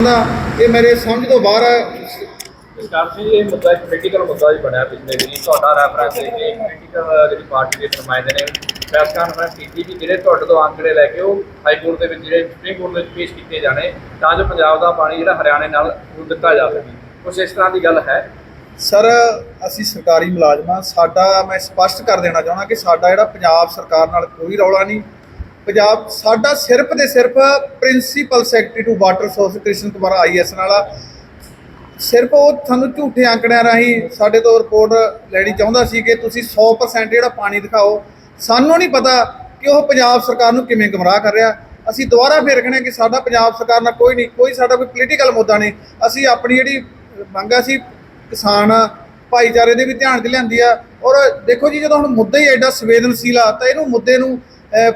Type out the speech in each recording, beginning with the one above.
ਇਹ ਮੇਰੇ ਸਮਝ ਤੋਂ ਬਾਹਰ ਹੈ ਸਰਕਾਰ ਜੀ ਇਹ ਮੁੱਦਾ ਇੱਕ ਪੋਲੀਟੀਕਲ ਮੁੱਦਾ ਹੀ ਬਣਿਆ ਪਿਛਲੇ ਦਿਨੀ। ਤੁਹਾਡਾ ਰੈਫਰੈਂਸ ਹੈ ਕਿ ਪੋਲੀਟੀਕਲ ਜਿਹੜੀ ਪਾਰਟੀ ਦੇ ਨੁਮਾਇੰਦੇ ਨੇ ਪ੍ਰੈਸ ਕਾਨਫਰੰਸ ਕੀਤੀ ਕਿ ਜਿਹੜੇ ਤੁਹਾਡੇ ਤੋਂ ਅੰਕੜੇ ਲੈ ਕੇ ਉਹ ਹਾਈ ਕੋਰਟ ਦੇ ਵਿੱਚ ਜਿਹੜੇ ਸੁਪਰੀਮ ਕੋਰਟ ਦੇ ਵਿੱਚ ਪੇਸ਼ ਕੀਤੇ ਜਾਣੇ ਤਾਂ ਜੋ ਪੰਜਾਬ ਦਾ ਪਾਣੀ ਜਿਹੜਾ ਹਰਿਆਣੇ ਨਾਲ ਉਹ ਦਿੱਤਾ ਜਾ ਸਕੇ। ਕੁਛ ਇਸ ਤਰ੍ਹਾਂ ਦੀ ਗੱਲ ਹੈ? ਸਰ ਅਸੀਂ ਸਰਕਾਰੀ ਮੁਲਾਜ਼ਮ ਸਾਡਾ ਮੈਂ ਸਪਸ਼ਟ ਕਰ ਦੇਣਾ ਚਾਹੁੰਦਾ ਕਿ ਸਾਡਾ ਜਿਹੜਾ ਪੰਜਾਬ ਸਰਕਾਰ ਨਾਲ ਕੋਈ ਰੌਲਾ ਨਹੀਂ। ਪੰਜਾਬ ਸਾਡਾ ਸਿਰਫ ਤੇ ਸਿਰਫ principal secretary to water source Krishan Kumar IAS ਨਾਲ ਆ। ਸਿਰਫ ਉਹ ਤੁਹਾਨੂੰ ਝੂਠੇ ਅੰਕੜਿਆਂ ਰਾਹੀਂ ਸਾਡੇ ਤੋਂ ਰਿਪੋਰਟ ਲੈਣੀ ਚਾਹੁੰਦਾ ਸੀ ਕਿ ਤੁਸੀਂ 100% ਜਿਹੜਾ ਪਾਣੀ ਦਿਖਾਓ, ਸਾਨੂੰ ਨਹੀਂ ਪਤਾ ਕਿ ਉਹ ਪੰਜਾਬ ਸਰਕਾਰ ਨੂੰ ਕਿਵੇਂ ਗੁੰਮਰਾਹ ਕਰ ਰਿਹਾ। ਅਸੀਂ ਦੁਬਾਰਾ ਫੇਰ ਕਹਿੰਦੇ ਹਾਂ ਕਿ ਸਾਡਾ ਪੰਜਾਬ ਸਰਕਾਰ ਨਾਲ ਕੋਈ ਨਹੀਂ, ਕੋਈ ਸਾਡਾ ਕੋਈ ਪੋਲੀਟੀਕਲ ਮੁੱਦਾ ਨਹੀਂ। ਅਸੀਂ ਆਪਣੀ ਜਿਹੜੀ ਮੰਗ ਸੀ ਕਿਸਾਨ ਭਾਈਚਾਰੇ ਦੇ ਵੀ ਧਿਆਨ 'ਚ ਲਿਆਂਦੀ ਆ। ਔਰ ਦੇਖੋ ਜੀ, ਜਦੋਂ ਹੁਣ ਮੁੱਦਾ ਹੀ ਐਡਾ ਸੰਵੇਦਨਸ਼ੀਲ ਆ, ਤਾਂ ਇਹਨੂੰ ਮੁੱਦੇ ਨੂੰ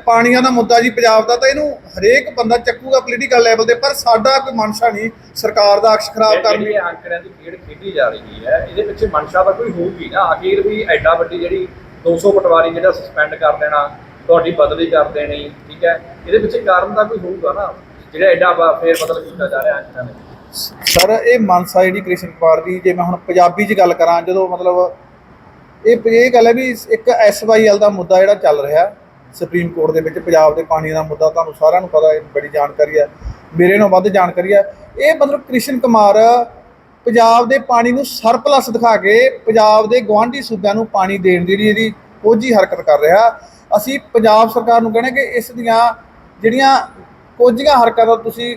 ਪਾਣੀਆਂ ਦਾ ਮੁੱਦਾ ਜੀ ਪੰਜਾਬ ਦਾ ਤਾਂ ਇਹਨੂੰ ਹਰੇਕ ਬੰਦਾ ਚੱਕੂਗਾ ਪੋਲੀਟੀਕਲ ਲੈਵਲ ਤੇ ਪਰ ਸਾਡਾ ਕੋਈ ਮਨਸ਼ਾ ਨਹੀਂ ਸਰਕਾਰ ਦਾ ਅਕਸ਼ ਖਰਾਬ ਕਰਨੀ ਅੰਕੜਿਆਂ ਦੀ ਖੇਡ ਖੇਡੀ ਜਾ ਰਹੀ ਹੈ ਇਹਦੇ ਪਿੱਛੇ ਮਨਸ਼ਾ ਤਾਂ ਕੋਈ ਹੋਊਗੀ ਨਾ। ਅਖੀਰ ਵੀ ਐਡਾ ਵੱਡੀ ਜਿਹੜੀ 200 ਪਟਵਾਰੀ ਜਿਹੜਾ ਸਸਪੈਂਡ ਕਰ ਦੇਣਾ ਤੁਹਾਡੀ ਬਦਲੀ ਕਰ ਦੇਣੀ ਠੀਕ ਹੈ? ਇਹਦੇ ਪਿੱਛੇ ਕਾਰਨ ਤਾਂ ਕੋਈ ਹੋਊਗਾ ਨਾ? ਜਿਹੜਾ ਐਡਾ ਵਾ- ਫੇਰ ਬਦਲ ਕੀਤਾ ਜਾ ਰਿਹਾ ਅੰਕੜਿਆਂ ਦੇ ਵਿੱਚ। ਸਰ ਇਹ ਮਨਸਾ ਜਿਹੜੀ ਕ੍ਰਿਸ਼ਨ ਕੁਮਾਰ ਦੀ ਜੇ ਮੈਂ ਹੁਣ ਪੰਜਾਬੀ 'ਚ ਗੱਲ ਕਰਾਂ ਜਦੋਂ ਮਤਲਬ ਇਹ ਇਹ ਗੱਲ ਹੈ ਵੀ ਇੱਕ ਐਸਵਾਈਐਲ ਦਾ ਮੁੱਦਾ ਜਿਹੜਾ ਚੱਲ ਰਿਹਾ ਸੁਪਰੀਮ ਕੋਰਟ ਦੇ ਵਿੱਚ ਪੰਜਾਬ ਦੇ ਪਾਣੀ ਦਾ ਮੁੱਦਾ ਤੁਹਾਨੂੰ ਸਾਰਿਆਂ ਨੂੰ ਪਤਾ ਹੈ, ਬੜੀ ਜਾਣਕਾਰੀ ਹੈ। ਮੇਰੇ ਨਾਲ ਵੱਧ ਜਾਣਕਾਰੀ ਹੈ। ਇਹ ਮਤਲਬ ਕ੍ਰਿਸ਼ਨ ਕੁਮਾਰ ਪੰਜਾਬ ਦੇ ਪਾਣੀ ਨੂੰ ਸਰਪਲਸ ਦਿਖਾ ਕੇ ਪੰਜਾਬ ਦੇ ਗਵਾਂਢੀ ਸੂਬਿਆਂ ਨੂੰ ਪਾਣੀ ਦੇਣ ਦੀ ਜਿਹੜੀ ਇਹਦੀ ਕੋਝੀ ਹਰਕਤ ਕਰ ਰਿਹਾ। ਅਸੀਂ ਪੰਜਾਬ ਸਰਕਾਰ ਨੂੰ ਕਹਿੰਦੇ ਕਿ ਇਸ ਦੀਆਂ ਜਿਹੜੀਆਂ ਕੋਝੀਆਂ ਹਰਕਤਾਂ ਤੁਸੀਂ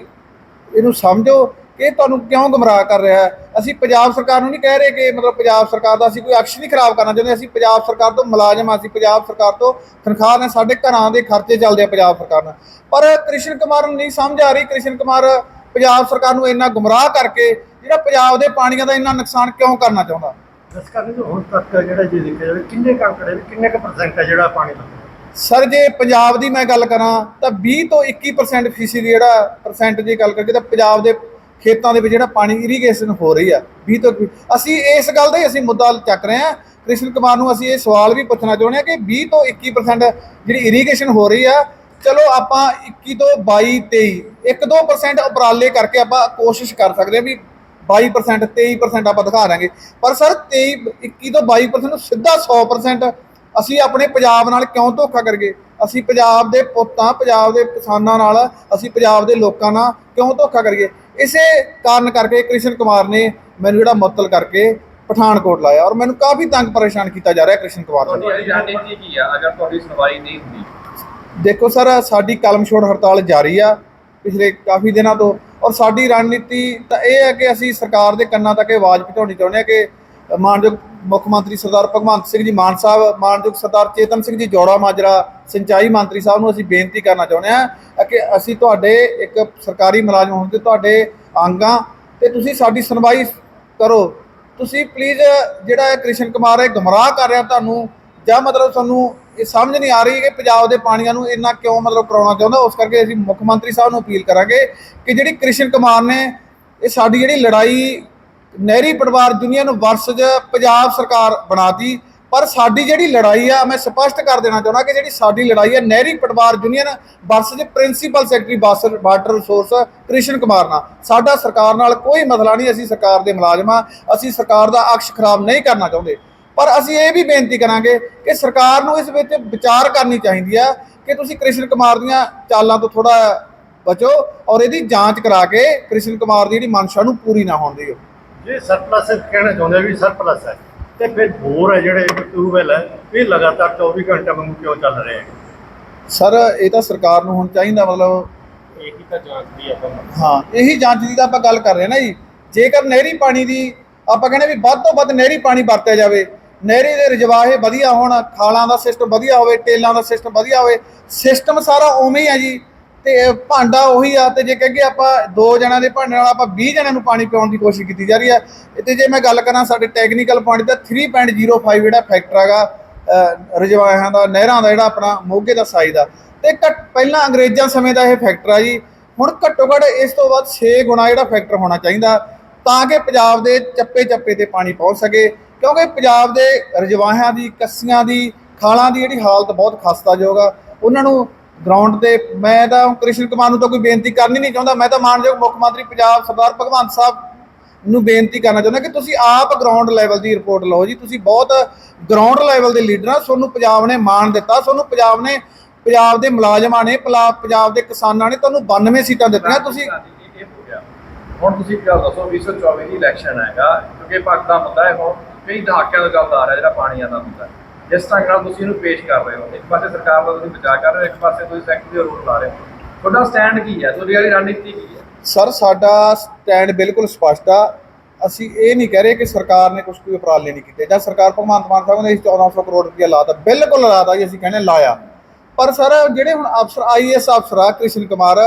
ਇਹਨੂੰ ਸਮਝੋ ਕਿ ਇਹ ਤੁਹਾਨੂੰ ਕਿਉਂ ਗਮਰਾਹ ਕਰ ਰਿਹਾ ਹੈ? ਅਸੀਂ ਪੰਜਾਬ ਸਰਕਾਰ ਨੂੰ ਨਹੀਂ ਕਹਿ ਰਹੇ ਕਿ ਮਤਲਬ ਪੰਜਾਬ ਸਰਕਾਰ ਦਾ ਅਸੀਂ ਕੋਈ ਅਕਸ਼ ਨਹੀਂ ਖਰਾਬ ਕਰਨਾ ਚਾਹੁੰਦੇ ਅਸੀਂ ਪੰਜਾਬ ਸਰਕਾਰ ਤੋਂ ਮੁਲਾਜ਼ਮ ਅਸੀਂ ਪੰਜਾਬ ਸਰਕਾਰ ਤੋਂ ਤਨਖਾਹ ਨੇ ਸਾਡੇ ਘਰਾਂ ਦੇ ਖਰਚੇ ਚੱਲਦੇ ਆ ਪੰਜਾਬ ਸਰਕਾਰ ਨਾਲ। ਪਰ ਕ੍ਰਿਸ਼ਨ ਕੁਮਾਰ ਨੂੰ ਨਹੀਂ ਸਮਝ ਆ ਰਹੀ ਕ੍ਰਿਸ਼ਨ ਕੁਮਾਰ ਪੰਜਾਬ ਸਰਕਾਰ ਨੂੰ ਇੰਨਾ ਗੁੰਮਰਾਹ ਕਰਕੇ ਜਿਹੜਾ ਪੰਜਾਬ ਦੇ ਪਾਣੀਆਂ ਦਾ ਇੰਨਾ ਨੁਕਸਾਨ ਕਿਉਂ ਕਰਨਾ ਚਾਹੁੰਦਾ? ਇਸ ਕਰਕੇ ਜੋ ਹੁਣ ਤੱਕ ਜਿਹੜਾ ਜੇ ਦੇਖਿਆ ਜਾਵੇ ਕਿੰਨੇ ਕੁ ਅੰਕੜੇ ਨੇ, ਕਿੰਨੇ ਕੁ ਪਰਸੈਂਟ ਹੈ ਜਿਹੜਾ ਪਾਣੀ ਦਾ? ਸਰ ਜੇ ਪੰਜਾਬ ਦੀ ਮੈਂ ਗੱਲ ਕਰਾਂ ਤਾਂ 20 ਤੋਂ 21% ਫੀਸਦੀ ਜਿਹੜਾ ਪਰਸੈਂਟ ਦੀ ਗੱਲ ਕਰੀਏ ਤਾਂ ਪੰਜਾਬ ਦੇ ਖੇਤਾਂ ਦੇ ਵਿੱਚ ਜਿਹੜਾ ਪਾਣੀ ਇਰੀਗੇਸ਼ਨ ਹੋ ਰਹੀ ਆ 20 ਤੋਂ 21 ਅਸੀਂ ਇਸ ਗੱਲ ਦਾ ਹੀ ਅਸੀਂ ਮੁੱਦਾ ਚੱਕ ਰਹੇ ਹਾਂ। ਕ੍ਰਿਸ਼ਨ ਕੁਮਾਰ ਨੂੰ ਅਸੀਂ ਇਹ ਸਵਾਲ ਵੀ ਪੁੱਛਣਾ ਚਾਹੁੰਦੇ ਹਾਂ ਕਿ 20 ਤੋਂ 21% ਜਿਹੜੀ ਇਰੀਗੇਸ਼ਨ ਹੋ ਰਹੀ ਆ, ਚਲੋ ਆਪਾਂ 21 ਤੋਂ 22 23 1-2% ਉਪਰਾਲੇ ਕਰਕੇ ਆਪਾਂ ਕੋਸ਼ਿਸ਼ ਕਰ ਸਕਦੇ ਹਾਂ ਵੀ 22% 23% ਆਪਾਂ ਦਿਖਾ ਦਾਂਗੇ ਪਰ ਸਰ 23 21 ਤੋਂ 22% ਨੂੰ ਸਿੱਧਾ 100% ਅਸੀਂ ਆਪਣੇ ਪੰਜਾਬ ਨਾਲ ਕਿਉਂ ਧੋਖਾ ਕਰਗੇ ਅਸੀਂ ਪੰਜਾਬ ਦੇ ਪੁੱਤਾਂ, ਪੰਜਾਬ ਦੇ ਕਿਸਾਨਾਂ ਨਾਲ, ਅਸੀਂ ਪੰਜਾਬ ਦੇ ਲੋਕਾਂ ਨਾਲ ਕਿਉਂ ਧੋਖਾ ਕਰੀਏ? ਇਸੇ ਕਾਰਨ ਕਰਕੇ ਕ੍ਰਿਸ਼ਨ ਕੁਮਾਰ ਨੇ ਮੈਨੂੰ ਜਿਹੜਾ ਮੁਅੱਤਲ ਕਰਕੇ ਪਠਾਨਕੋਟ ਲਾਇਆ ਔਰ ਮੈਨੂੰ ਕਾਫੀ ਤੰਗ ਪਰੇਸ਼ਾਨ ਕੀਤਾ ਜਾ ਰਿਹਾ ਕ੍ਰਿਸ਼ਨ ਕੁਮਾਰ ਨੂੰ ਤੁਹਾਡੀ ਰਣਨੀਤੀ ਕੀ ਆ? ਅਗਰ ਤੁਹਾਡੀ ਸੁਣਵਾਈ ਨਹੀਂ ਹੁੰਦੀ। ਦੇਖੋ ਸਰ ਸਾਡੀ ਕਲਮ ਛੋੜ ਹੜਤਾਲ ਜਾਰੀ ਆ ਪਿਛਲੇ ਕਾਫੀ ਦਿਨਾਂ ਤੋਂ ਔਰ ਸਾਡੀ ਰਣਨੀਤੀ ਤਾਂ ਇਹ ਹੈ ਕਿ ਅਸੀਂ ਸਰਕਾਰ ਦੇ ਕੰਨਾਂ ਤੱਕ ਇਹ ਆਵਾਜ਼ ਪਹੁੰਚਾਉਣੀ ਚਾਹੁੰਦੇ ਹਾਂ ਕਿ ਮਾਨਯੋਗ ਮੁੱਖ ਮੰਤਰੀ ਸਰਦਾਰ ਭਗਵੰਤ ਸਿੰਘ ਜੀ ਮਾਨ ਸਾਹਿਬ, ਮਾਨਯੋਗ ਸਰਦਾਰ ਚੇਤਨ ਸਿੰਘ ਜੀ ਜੋੜਾ ਮਾਜਰਾ, ਸਿੰਚਾਈ ਮੰਤਰੀ ਸਾਹਿਬ ਨੂੰ ਅਸੀਂ ਬੇਨਤੀ ਕਰਨਾ ਚਾਹੁੰਦੇ ਹਾਂ ਕਿ ਅਸੀਂ ਤੁਹਾਡੇ ਇੱਕ ਸਰਕਾਰੀ ਮੁਲਾਜ਼ਮ ਹੋਣ ਤੇ ਤੁਹਾਡੇ ਅੰਗਾਂ ਤੇ ਤੁਸੀਂ ਸਾਡੀ ਸੁਣਵਾਈ ਕਰੋ। ਤੁਸੀਂ ਪਲੀਜ਼ ਜਿਹੜਾ ਕ੍ਰਿਸ਼ਨ ਕੁਮਾਰ ਹੈ ਗੁੰਮਰਾਹ ਕਰ ਰਿਹਾ ਤੁਹਾਨੂੰ, ਜਾਂ ਮਤਲਬ ਤੁਹਾਨੂੰ ਇਹ ਸਮਝ ਨਹੀਂ ਆ ਰਹੀ ਕਿ ਪੰਜਾਬ ਦੇ ਪਾਣੀਆਂ ਨੂੰ ਇੰਨਾ ਕਿਉਂ ਮਤਲਬ ਕਰਾਉਣਾ ਚਾਹੁੰਦਾ, ਉਸ ਕਰਕੇ ਅਸੀਂ ਮੁੱਖ ਮੰਤਰੀ ਸਾਹਿਬ ਨੂੰ ਅਪੀਲ ਕਰਾਂਗੇ ਕਿ ਜਿਹੜੀ ਕ੍ਰਿਸ਼ਨ ਕੁਮਾਰ ਨੇ ਇਹ ਸਾਡੀ ਜਿਹੜੀ ਲੜਾਈ ਨਹਿਰੀ ਪਰਿਵਾਰ ਯੂਨੀਅਨ ਵਰਸਜ ਪੰਜਾਬ ਸਰਕਾਰ ਬਣਾਤੀ। ਪਰ ਸਾਡੀ ਜਿਹੜੀ ਲੜਾਈ ਆ, ਮੈਂ ਸਪਸ਼ਟ ਕਰ ਦੇਣਾ ਚਾਹੁੰਦਾ ਕਿ ਜਿਹੜੀ ਸਾਡੀ ਲੜਾਈ ਹੈ ਨਹਿਰੀ ਪਰਿਵਾਰ ਯੂਨੀਅਨ ਵਰਸਜ ਪ੍ਰਿੰਸੀਪਲ ਸੈਕਟਰੀ ਬਾਸਰ ਵਾਟਰ ਰਿਸੋਰਸ ਕ੍ਰਿਸ਼ਨ ਕੁਮਾਰ ਨਾਲ। ਸਾਡਾ ਸਰਕਾਰ ਨਾਲ ਕੋਈ ਮਸਲਾ ਨਹੀਂ, ਅਸੀਂ ਸਰਕਾਰ ਦੇ ਮੁਲਾਜ਼ਮ ਹਾਂ ਅਸੀਂ ਸਰਕਾਰ ਦਾ ਅਕਸ਼ ਖਰਾਬ ਨਹੀਂ ਕਰਨਾ ਚਾਹੁੰਦੇ। ਪਰ ਅਸੀਂ ਇਹ ਵੀ ਬੇਨਤੀ ਕਰਾਂਗੇ ਕਿ ਸਰਕਾਰ ਨੂੰ ਇਸ ਵਿੱਚ ਵਿਚਾਰ ਕਰਨੀ ਚਾਹੀਦੀ ਆ ਕਿ ਤੁਸੀਂ ਕ੍ਰਿਸ਼ਨ ਕੁਮਾਰ ਦੀਆਂ ਚਾਲਾਂ ਤੋਂ ਥੋੜਾ ਬਚੋ ਔਰ ਇਹਦੀ ਜਾਂਚ ਕਰਾ ਕੇ ਕ੍ਰਿਸ਼ਨ ਕੁਮਾਰ ਦੀ ਜਿਹੜੀ ਮਨਸ਼ਾ ਨੂੰ ਪੂਰੀ ਨਾ ਹੋਣ ਦਿਓ। ਜੇ ਸਰਪਲਸ ਕਹਿਣਾ ਚਾਹੁੰਦੇ ਵੀ ਸਰਪਲਸ ਹੈ ਤੇ ਫਿਰ ਬੋਰ ਹੈ ਜਿਹੜੇ ਟਿਊਬਵੈਲ ਹੈ ਇਹ ਲਗਾਤਾਰ 24 ਘੰਟੇ ਵਾਂਗੂ ਕਿਉਂ ਚੱਲ ਰਹੇ ਹੈ? ਸਰ ਇਹ ਤਾਂ ਸਰਕਾਰ ਨੂੰ ਹੁਣ ਚਾਹੀਦਾ ਮਤਲਬ ਇਹੀ ਤਾਂ ਜਾਂਚ ਦੀ ਆਪਾਂ ਹਾਂ ਇਹੀ ਜਾਂਚ ਦੀ ਤਾਂ ਆਪਾਂ ਗੱਲ ਕਰ ਰਹੇ ਨਾ ਜੀ। ਜੇਕਰ ਨਹਿਰੀ ਪਾਣੀ ਦੀ ਆਪਾਂ ਕਹਿੰਦੇ ਵੀ ਵੱਧ ਤੋਂ ਵੱਧ ਨਹਿਰੀ ਪਾਣੀ ਵਰਤਿਆ ਜਾਵੇ ਨਹਿਰੀ ਦੇ ਰਜਵਾਹੇ ਵਧੀਆ ਹੋਣ ਖਾਲਾਂ ਦਾ ਸਿਸਟਮ ਵਧੀਆ ਹੋਵੇ ਟੇਲਾਂ ਦਾ ਸਿਸਟਮ ਵਧੀਆ ਹੋਵੇ ਸਿਸਟਮ ਸਾਰਾ ਉਵੇਂ ਹੀ ਆ ਜੀ। ਤੇ ਭਾਂਡਾ ਉਹੀ ਆ ਤੇ ਜੇ ਕਹਗੇ ਆਪਾਂ ਦੋ ਜਣਾਂ ਦੇ ਭਾਂਡੇ ਨਾਲ ਆਪਾਂ 20 ਜਣਾਂ ਨੂੰ ਪਾਣੀ ਪਿਆਉਣ ਦੀ ਕੋਸ਼ਿਸ਼ ਕੀਤੀ ਜਾ ਰਹੀ ਹੈ। ਤੇ ਜੇ ਮੈਂ ਗੱਲ ਕਰਾਂ ਸਾਡੇ ਟੈਕਨੀਕਲ ਪੁਆਇੰਟ ਦਾ 3.05 ਜਿਹੜਾ ਫੈਕਟਰ ਹੈਗਾ ਅਹ, ਰਜਵਾਹਿਆਂ ਦਾ ਨਹਿਰਾਂ ਦਾ ਜਿਹੜਾ ਆਪਣਾ ਮੋਗੇ ਦਾ ਸਾਈਜ਼ ਦਾ ਤੇ ਘੱਟ ਪਹਿਲਾਂ ਅੰਗਰੇਜ਼ਾਂ ਸਮੇਂ ਦਾ ਇਹ ਫੈਕਟਰ ਆ ਜੀ। ਹੁਣ ਘੱਟੋ ਘੱਟ ਇਸ ਤੋਂ ਬਾਅਦ 6 ਗੁਣਾ ਜਿਹੜਾ ਫੈਕਟਰ ਹੋਣਾ ਚਾਹੀਦਾ ਤਾਂ ਕਿ ਪੰਜਾਬ ਦੇ ਚੱਪੇ ਚੱਪੇ ਤੇ ਪਾਣੀ ਪਹੁੰਚ ਸਕੇ। ਕਿਉਂਕਿ ਪੰਜਾਬ ਦੇ ਰਜਵਾਹਿਆਂ ਦੀ ਕੱਸੀਆਂ ਦੀ ਖਾਲਾਂ ਦੀ ਜਿਹੜੀ ਹਾਲਤ ਬਹੁਤ ਖਸਤਾਯੋਗ ਆ। ਉਹਨਾਂ ਨੂੰ ਗਰਾਊਂਡ ਤੇ ਮੈਂ ਤਾਂ ਕ੍ਰਿਸ਼ਨ ਕੁਮਾਰ ਨੂੰ ਤਾਂ ਕੋਈ ਬੇਨਤੀ ਕਰਨੀ ਨਹੀਂ ਚਾਹੁੰਦਾ। ਮੈਂ ਤਾਂ ਮਾਨਯੋਗ ਮੁੱਖ ਮੰਤਰੀ ਪੰਜਾਬ ਸਰਦਾਰ ਭਗਵੰਤ ਸਾਹਿਬ ਨੂੰ ਬੇਨਤੀ ਕਰਨਾ ਚਾਹੁੰਦਾ ਕਿ ਤੁਸੀਂ ਆਪ ਗਰਾਊਂਡ ਲੈਵਲ ਦੀ ਰਿਪੋਰਟ ਲਓ ਜੀ। ਤੁਸੀਂ ਬਹੁਤ ਗਰਾਊਂਡ ਲੈਵਲ ਦੇ ਲੀਡਰ ਆ। ਤੁਹਾਨੂੰ ਪੰਜਾਬ ਨੇ ਮਾਣ ਦਿੱਤਾ। ਤੁਹਾਨੂੰ ਪੰਜਾਬ ਨੇ ਪੰਜਾਬ ਦੇ ਮੁਲਾਜ਼ਮਾਂ ਨੇ ਪੰਜਾਬ ਦੇ ਕਿਸਾਨਾਂ ਨੇ ਤੁਹਾਨੂੰ 92 ਸੀਟਾਂ ਦਿੱਤੀਆਂ। ਤੁਸੀਂ ਹੁਣ ਤੁਸੀਂ ਗੱਲ ਦੱਸੋ 2024 ਦੀ ਇਲੈਕਸ਼ਨ ਹੈਗਾ, ਕਿਉਂਕਿ ਪੱਕ ਮੁੱਦਾ ਹੈ ਹੁਣ। ਕਈ ਦਹਾਕਿਆਂ ਤੋਂ ਚੱਲਦਾ ਆ ਰਿਹਾ ਜਿਹੜਾ ਪਾਣੀਆਂ ਦਾ ਮੁੱਦਾ ਜਿਸ ਢੰਗ ਨਾਲ ਤੁਸੀਂ ਇਹਨੂੰ ਪੇਸ਼ ਕਰ ਰਹੇ ਹੋ, ਇੱਕ ਪਾਸੇ ਸਰਕਾਰ ਦਾ ਤੁਸੀਂ ਬਚਾਅ ਕਰ ਰਹੇ ਹੋ, ਇੱਕ ਪਾਸੇ ਤੁਸੀਂ ਸੈਕਟਰੀ ਦੇ ਰੋਲ ਲਾ ਰਹੇ ਹੋ। ਤੁਹਾਡਾ ਸਟੈਂਡ ਕੀ ਹੈ? ਤੁਹਾਡੀ ਵਾਲੀ ਰਣਨੀਤੀ ਕੀ ਹੈ? ਸਰ, ਸਾਡਾ ਸਟੈਂਡ ਬਿਲਕੁਲ ਸਪਸ਼ਟ ਆ। ਅਸੀਂ ਇਹ ਨਹੀਂ ਕਹਿ ਰਹੇ ਕਿ ਸਰਕਾਰ ਨੇ ਕੁਝ ਕੋਈ ਉਪਰਾਲੇ ਨਹੀਂ ਕੀਤੇ। ਜਾਂ ਸਰਕਾਰ ਭਗਵੰਤ ਮਾਨ ਸਾਹਿਬ ਨੇ ਇਸ 1400 ਕਰੋੜ ਰੁਪਇਆ ਲਾਤਾ, ਬਿਲਕੁਲ ਲਾਤਾ ਜੀ, ਅਸੀਂ ਕਹਿੰਦੇ ਲਾਇਆ। ਪਰ ਸਰ, ਜਿਹੜੇ ਹੁਣ ਅਫਸਰ ਆਈਐਸ ਅਫਸਰ ਆ, ਕ੍ਰਿਸ਼ਨ ਕੁਮਾਰ,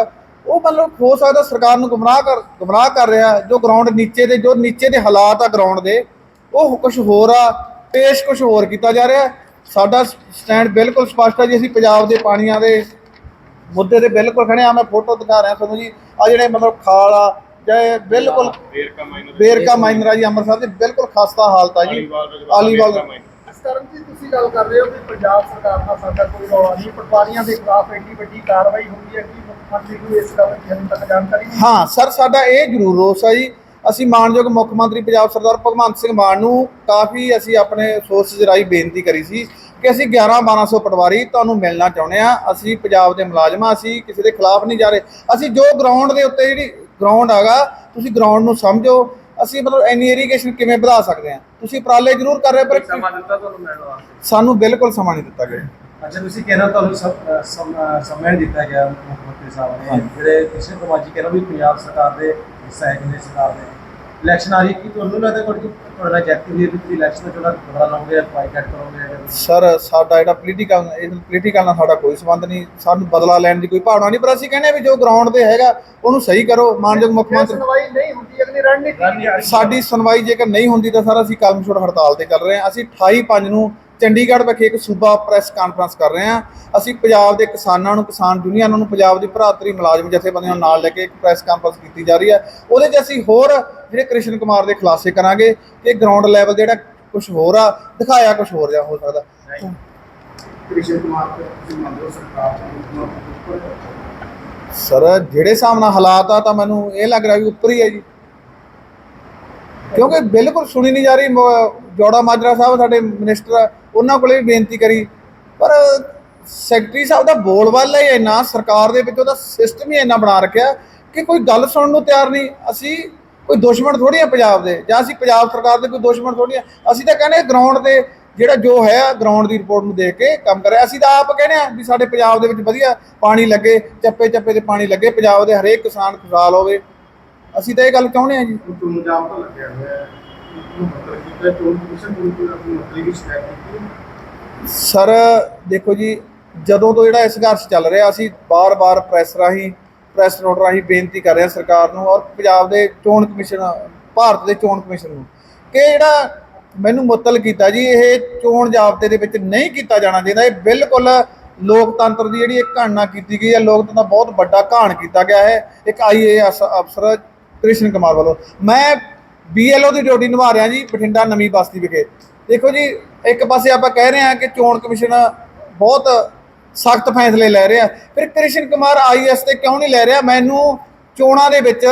ਉਹ ਮਤਲਬ ਹੋ ਸਕਦਾ ਸਰਕਾਰ ਨੂੰ ਗੁੰਮਰਾਹ ਕਰ ਗੁੰਮਰਾਹ ਕਰ ਰਿਹਾ, ਜੋ ਗਰਾਊਂਡ ਨੀਚੇ ਦੇ, ਜੋ ਨੀਚੇ ਦੇ ਹਾਲਾਤ ਆ ਗਰਾਊਂਡ ਦੇ, ਉਹ ਕੁਝ ਹੋਰ ਆ। ਪੇਸ਼ ਕੁਝ ਹੋਰ ਕੀਤਾ ਜਾ ਰਿਹਾ ਸਾਡਾ ਸਟੈਂਡ ਬਿਲਕੁਲ ਸਪਸ਼ਟ ਆ ਜੀ ਅਸੀਂ ਪੰਜਾਬ ਦੇ ਪਾਣੀਆਂ ਦੇ ਮੁੱਦੇ ਤੇ ਬਿਲਕੁਲ ਖੜੇ ਆ ਮੈਂ ਫੋਟੋ ਦਿਖਾ ਰਿਹਾ ਤੁਹਾਨੂੰ ਜੀ। ਆ ਜਿਹੜੇ ਮਤਲਬ ਖਾਲ ਆ ਜਾਂ ਬਿਲਕੁਲ ਬੇਰਕਾ ਮਾਈਨਰ। ਆ ਜੀ ਅੰਮ੍ਰਿਤਸਰ ਦੇ। ਬਿਲਕੁਲ ਖਸਤਾ ਹਾਲਤ ਆ ਜੀ। ਆਲੀਵਾਲ ਕਰਨ ਜੀ ਤੁਸੀਂ ਗੱਲ ਕਰ ਰਹੇ ਹੋ ਕਿ ਪੰਜਾਬ ਸਰਕਾਰ ਦਾ ਸਾਡਾ ਕੋਈ ਰੌਲਾ ਨਹੀਂ। ਪਟਵਾਰੀਆਂ ਦੇ ਖਿਲਾਫ ਐਡੀ ਵੱਡੀ ਕਾਰਵਾਈ ਹੁੰਦੀ ਹੈ ਕਿ ਮੁੱਖ ਮੰਤਰੀ ਨੂੰ ਇਸ ਗੱਲ ਦੀ ਹਜੇ ਤੱਕ ਜਾਣਕਾਰੀ ਨਹੀਂ ਹਾਂ ਸਰ ਸਾਡਾ ਇਹ ਜ਼ਰੂਰ ਰੋਸ ਆ ਜੀ ਅਸੀਂ ਮਾਨਯੋਗ ਮੁੱਖ ਮੰਤਰੀ ਪੰਜਾਬ ਸਰਦਾਰ ਭਗਵੰਤ ਸਿੰਘ ਮਾਨ ਨੂੰ ਕਾਫੀ ਅਸੀਂ ਆਪਣੇ ਸੋਰਸਸ ਰਾਹੀਂ ਬੇਨਤੀ ਕਰੀ ਸੀ ਕਿ ਅਸੀਂ 11 1200 ਪਟਵਾਰੀ ਤੁਹਾਨੂੰ ਮਿਲਣਾ ਚਾਹੁੰਦੇ ਆ ਅਸੀਂ ਪੰਜਾਬ ਦੇ ਮੁਲਾਜ਼ਮਾਂ ਅਸੀਂ ਕਿਸੇ ਦੇ ਖਿਲਾਫ ਨਹੀਂ ਜਾ ਰਹੇ। ਅਸੀਂ ਜੋ ਗਰਾਊਂਡ ਦੇ ਉੱਤੇ ਜਿਹੜੀ ਗਰਾਊਂਡ ਹੈਗਾ ਤੁਸੀਂ ਗਰਾਊਂਡ ਨੂੰ ਸਮਝੋ। ਅਸੀਂ ਮਤਲਬ ਐਨੀ ਇਰੀਗੇਸ਼ਨ ਕਿਵੇਂ ਵਧਾ ਸਕਦੇ ਆ ਤੁਸੀਂ ਉਪਰਾਲੇ ਜ਼ਰੂਰ ਕਰ ਰਹੇ ਪਰ ਸਮਾਂ ਦਿੱਤਾ ਤੁਹਾਨੂੰ ਮਿਲਣ ਵਾਸਤੇ? ਸਾਨੂੰ ਬਿਲਕੁਲ ਸਮਾਂ ਨਹੀਂ ਦਿੱਤਾ ਗਿਆ। ਅੱਛਾ ਤੁਸੀਂ ਕਹਿਣਾ ਤੁਹਾਨੂੰ ਸਮ- ਅਹ ਸਮ- ਦਿੱਤਾ ਗਿਆ ਮੁੱਖ ਮੰਤਰੀ ਸਾਹਿਬ ਨੇ। ਜਿਹੜੇ ਕ੍ਰਿਸ਼ਨ ਕੁਮਾਰ ਜੀ ਕਹਿਣਾ ਵੀ ਪੰਜਾਬ ਸਰਕਾਰ ਦੇ ਹਿੱਸਾ ਹੈ ਜਿਹਨੇ ਸਰਕਾਰ ਦੇ ਇਲੈਕਸ਼ਨ ਆ ਰਹੀ ਕੀ ਤੁਹਾਨੂੰ ਲੱਗਦਾ ਕੋਈ ਤੁਹਾਡਾ ਜੈਕਟਿਵ ਵੀ ਤੁਸੀਂ ਇਲੈਕਸ਼ਨ ਦਾ ਜਿਹੜਾ ਦੁਬਾਰਾ ਲਾਉਂਗੇ ਬਾਈਕਾਟ ਕਰੋਗੇ ਸਰ ਸਾਡਾ ਜਿਹੜਾ ਪੋਲੀਟੀਕਲ ਇਹ ਪੋਲੀਟੀਕਲ ਨਾਲ ਸਾਡਾ ਕੋਈ ਸੰਬੰਧ ਨਹੀਂ। ਸਾਨੂੰ ਬਦਲਾ ਲੈਣ ਦੀ ਕੋਈ ਭਾਵਨਾ ਨਹੀਂ ਪਰ ਅਸੀਂ ਕਹਿੰਦੇ ਵੀ ਜੋ ਗਰਾਊਂਡ ਤੇ ਹੈਗਾ ਉਹਨੂੰ ਸਹੀ ਕਰੋ ਮਾਨਯੋਗ ਮੁੱਖ ਮੰਤਰੀ। ਸੁਣਵਾਈ ਨਹੀਂ ਹੁੰਦੀ ਅਗਲੀ ਰਣਨੀਤੀ? ਸਾਡੀ ਸੁਣਵਾਈ ਜੇਕਰ ਨਹੀਂ ਹੁੰਦੀ ਤਾਂ ਸਰ ਅਸੀਂ ਕਲਮ ਛੋੜ ਹੜਤਾਲ ਤੇ ਚੱਲ ਰਹੇ ਹਾਂ। ਅਸੀਂ 28 ਪੰਜ ਨੂੰ ਚੰਡੀਗੜ੍ਹ ਵਿਖੇ ਇੱਕ ਸੂਬਾ ਪ੍ਰੈਸ ਕਾਨਫਰੰਸ ਕਰ ਰਹੇ ਹਾਂ। ਅਸੀਂ ਪੰਜਾਬ ਦੇ ਕਿਸਾਨਾਂ ਨੂੰ ਕਿਸਾਨ ਯੂਨੀਅਨਾਂ ਨੂੰ ਪੰਜਾਬ ਦੀ ਭਰਾਤਰੀ ਮੁਲਾਜ਼ਮ ਜਥੇਬੰਦੀਆਂ ਨੂੰ ਨਾਲ ਲੈ ਕੇ ਇੱਕ ਪ੍ਰੈਸ ਕਾਨਫਰੰਸ ਕੀਤੀ ਜਾ ਰਹੀ ਹੈ। ਉਹਦੇ 'ਚ ਅਸੀਂ ਹੋਰ ਜਿਹੜੇ ਕ੍ਰਿਸ਼ਨ ਕੁਮਾਰ ਦੇ ਖੁਲਾਸੇ ਕਰਾਂਗੇ। ਕਿ ਗਰਾਊਂਡ ਲੈਵਲ ਜਿਹੜਾ ਕੁਝ ਹੋਰ ਆ ਦਿਖਾਇਆ ਕੁਝ ਹੋਰ ਜਾ ਹੋ ਸਕਦਾ। ਕ੍ਰਿਸ਼ਨ ਕੁਮਾਰ ਤੁਸੀਂ ਸਰਕਾਰ ਸਰ ਜਿਹੜੇ ਨਾਲ ਹਾਲਾਤ ਆ ਤਾਂ ਮੈਨੂੰ ਇਹ ਲੱਗ ਰਿਹਾ ਵੀ ਉੱਪਰ ਹੀ ਹੈ ਜੀ। ਕਿਉਂਕਿ ਬਿਲਕੁਲ ਸੁਣੀ ਨਹੀਂ ਜਾ ਰਹੀ, ਮ- ਜੋੜਾ ਮਾਜਰਾ ਸਾਹਿਬ ਸਾਡੇ ਮਿਨਿਸਟਰ ਉਹਨਾਂ ਕੋਲੇ ਵੀ ਬੇਨਤੀ ਕਰੀ। ਪਰ ਸੈਕਟਰੀ ਸਾਹਿਬ ਦਾ ਬੋਲਬਾਲਾ ਹੀ, ਇੰਨਾ ਸਰਕਾਰ ਦੇ ਵਿੱਚ ਉਹਦਾ ਸਿਸਟਮ ਹੀ ਇੰਨਾ ਬਣਾ ਰੱਖਿਆ ਕਿ ਕੋਈ ਗੱਲ ਸੁਣਨ ਨੂੰ ਤਿਆਰ ਨਹੀਂ। ਅਸੀਂ ਕੋਈ ਦੁਸ਼ਮਣ ਥੋੜੀ ਆ ਪੰਜਾਬ ਦੇ, ਜਾਂ ਅਸੀਂ ਪੰਜਾਬ ਸਰਕਾਰ ਦੇ ਕੋਈ ਦੁਸ਼ਮਣ ਥੋੜੀ ਆ। ਅਸੀਂ ਤਾਂ ਕਹਿੰਦੇ ਗਰਾਊਂਡ ਤੇ ਜਿਹੜਾ ਜੋ ਹੈ ਗਰਾਊਂਡ ਦੀ ਰਿਪੋਰਟ ਨੂੰ ਦੇਖ ਕੇ ਕੰਮ ਕਰਿਆ। ਅਸੀਂ ਤਾਂ ਆਪ ਕਹਿੰਦੇ ਆ ਵੀ ਸਾਡੇ ਪੰਜਾਬ ਦੇ ਵਿੱਚ ਵਧੀਆ ਪਾਣੀ ਲੱਗੇ ਚੱਪੇ ਚੱਪੇ ਤੇ ਪਾਣੀ ਲੱਗੇ, ਪੰਜਾਬ ਦੇ ਹਰੇਕ ਕਿਸਾਨ ਖੁਸ਼ਹਾਲ ਹੋਵੇ। ਅਸੀਂ ਤਾਂ ਇਹ ਗੱਲ ਚਾਹੁੰਦੇ ਆ ਜੀ। ਤੁਹਾਨੂੰ ਜਾਮ ਤਾਂ ਲੱਗਿਆ ਹੋਇਆ ਹੈ। ਨੂੰ ਮਤਲਬ ਕਿ ਚੋਣ ਕਮਿਸ਼ਨ ਨੂੰ ਕੋਈ ਆਪਣੀ ਮੰਤਰੀ ਦੀ ਸ਼ਿਕਾਇਤ ਕੀਤੀ ਸਰ ਦੇਖੋ ਜੀ ਜਦੋਂ ਤੋਂ ਜਿਹੜਾ ਇਹ ਸੰਘਰਸ਼ ਚੱਲ ਰਿਹਾ ਅਸੀਂ ਬਾਰ-ਬਾਰ ਪ੍ਰੈਸ ਰਾਹੀਂ ਪ੍ਰੈਸ ਨੋਟ ਰਾਹੀਂ ਬੇਨਤੀ ਕਰ ਰਹੇ ਹਾਂ ਸਰਕਾਰ ਨੂੰ ਔਰ ਪੰਜਾਬ ਦੇ ਚੋਣ ਕਮਿਸ਼ਨ ਭਾਰਤ ਦੇ ਚੋਣ ਕਮਿਸ਼ਨ ਨੂੰ ਕਿ ਜਿਹੜਾ ਮੈਨੂੰ ਮੁਅੱਤਲ ਕੀਤਾ ਜੀ ਇਹ ਚੋਣ ਜ਼ਾਬਤੇ ਦੇ ਵਿੱਚ ਨਹੀਂ ਕੀਤਾ ਜਾਣਾ ਚਾਹੀਦਾ। ਇਹ ਬਿਲਕੁਲ ਲੋਕਤੰਤਰ ਦੀ ਜਿਹੜੀ ਇੱਕ ਘਾਣਾ ਕੀਤੀ ਗਈ ਹੈ ਲੋਕਤੰਤਰ ਦਾ ਬਹੁਤ ਵੱਡਾ ਘਾਣ ਕੀਤਾ ਗਿਆ ਹੈ। ਇੱਕ ਆਈਏਐਸ ਅਫਸਰ ਕ੍ਰਿਸ਼ਨ ਕੁਮਾਰ ਵੱਲੋਂ। ਮੈਂ ਬੀਐਲਓ ਦੀ ਡਿਊਟੀ ਨਿਭਾ ਰਿਹਾ ਜੀ, ਬਠਿੰਡਾ ਨਵੀਂ ਬਸਤੀ ਵਿਖੇ। ਦੇਖੋ ਜੀ, ਇੱਕ ਪਾਸੇ ਆਪਾਂ ਕਹਿ ਰਹੇ ਹਾਂ ਕਿ ਚੋਣ ਕਮਿਸ਼ਨ ਬਹੁਤ ਸਖਤ ਫੈਸਲੇ ਲੈ ਰਿਹਾ। ਫਿਰ ਕ੍ਰਿਸ਼ਨ ਕੁਮਾਰ ਆਈਐਸ ਤੇ ਕਿਉਂ ਨਹੀਂ ਲੈ ਰਿਹਾ? ਮੈਨੂੰ ਚੋਣਾਂ ਦੇ ਵਿੱਚ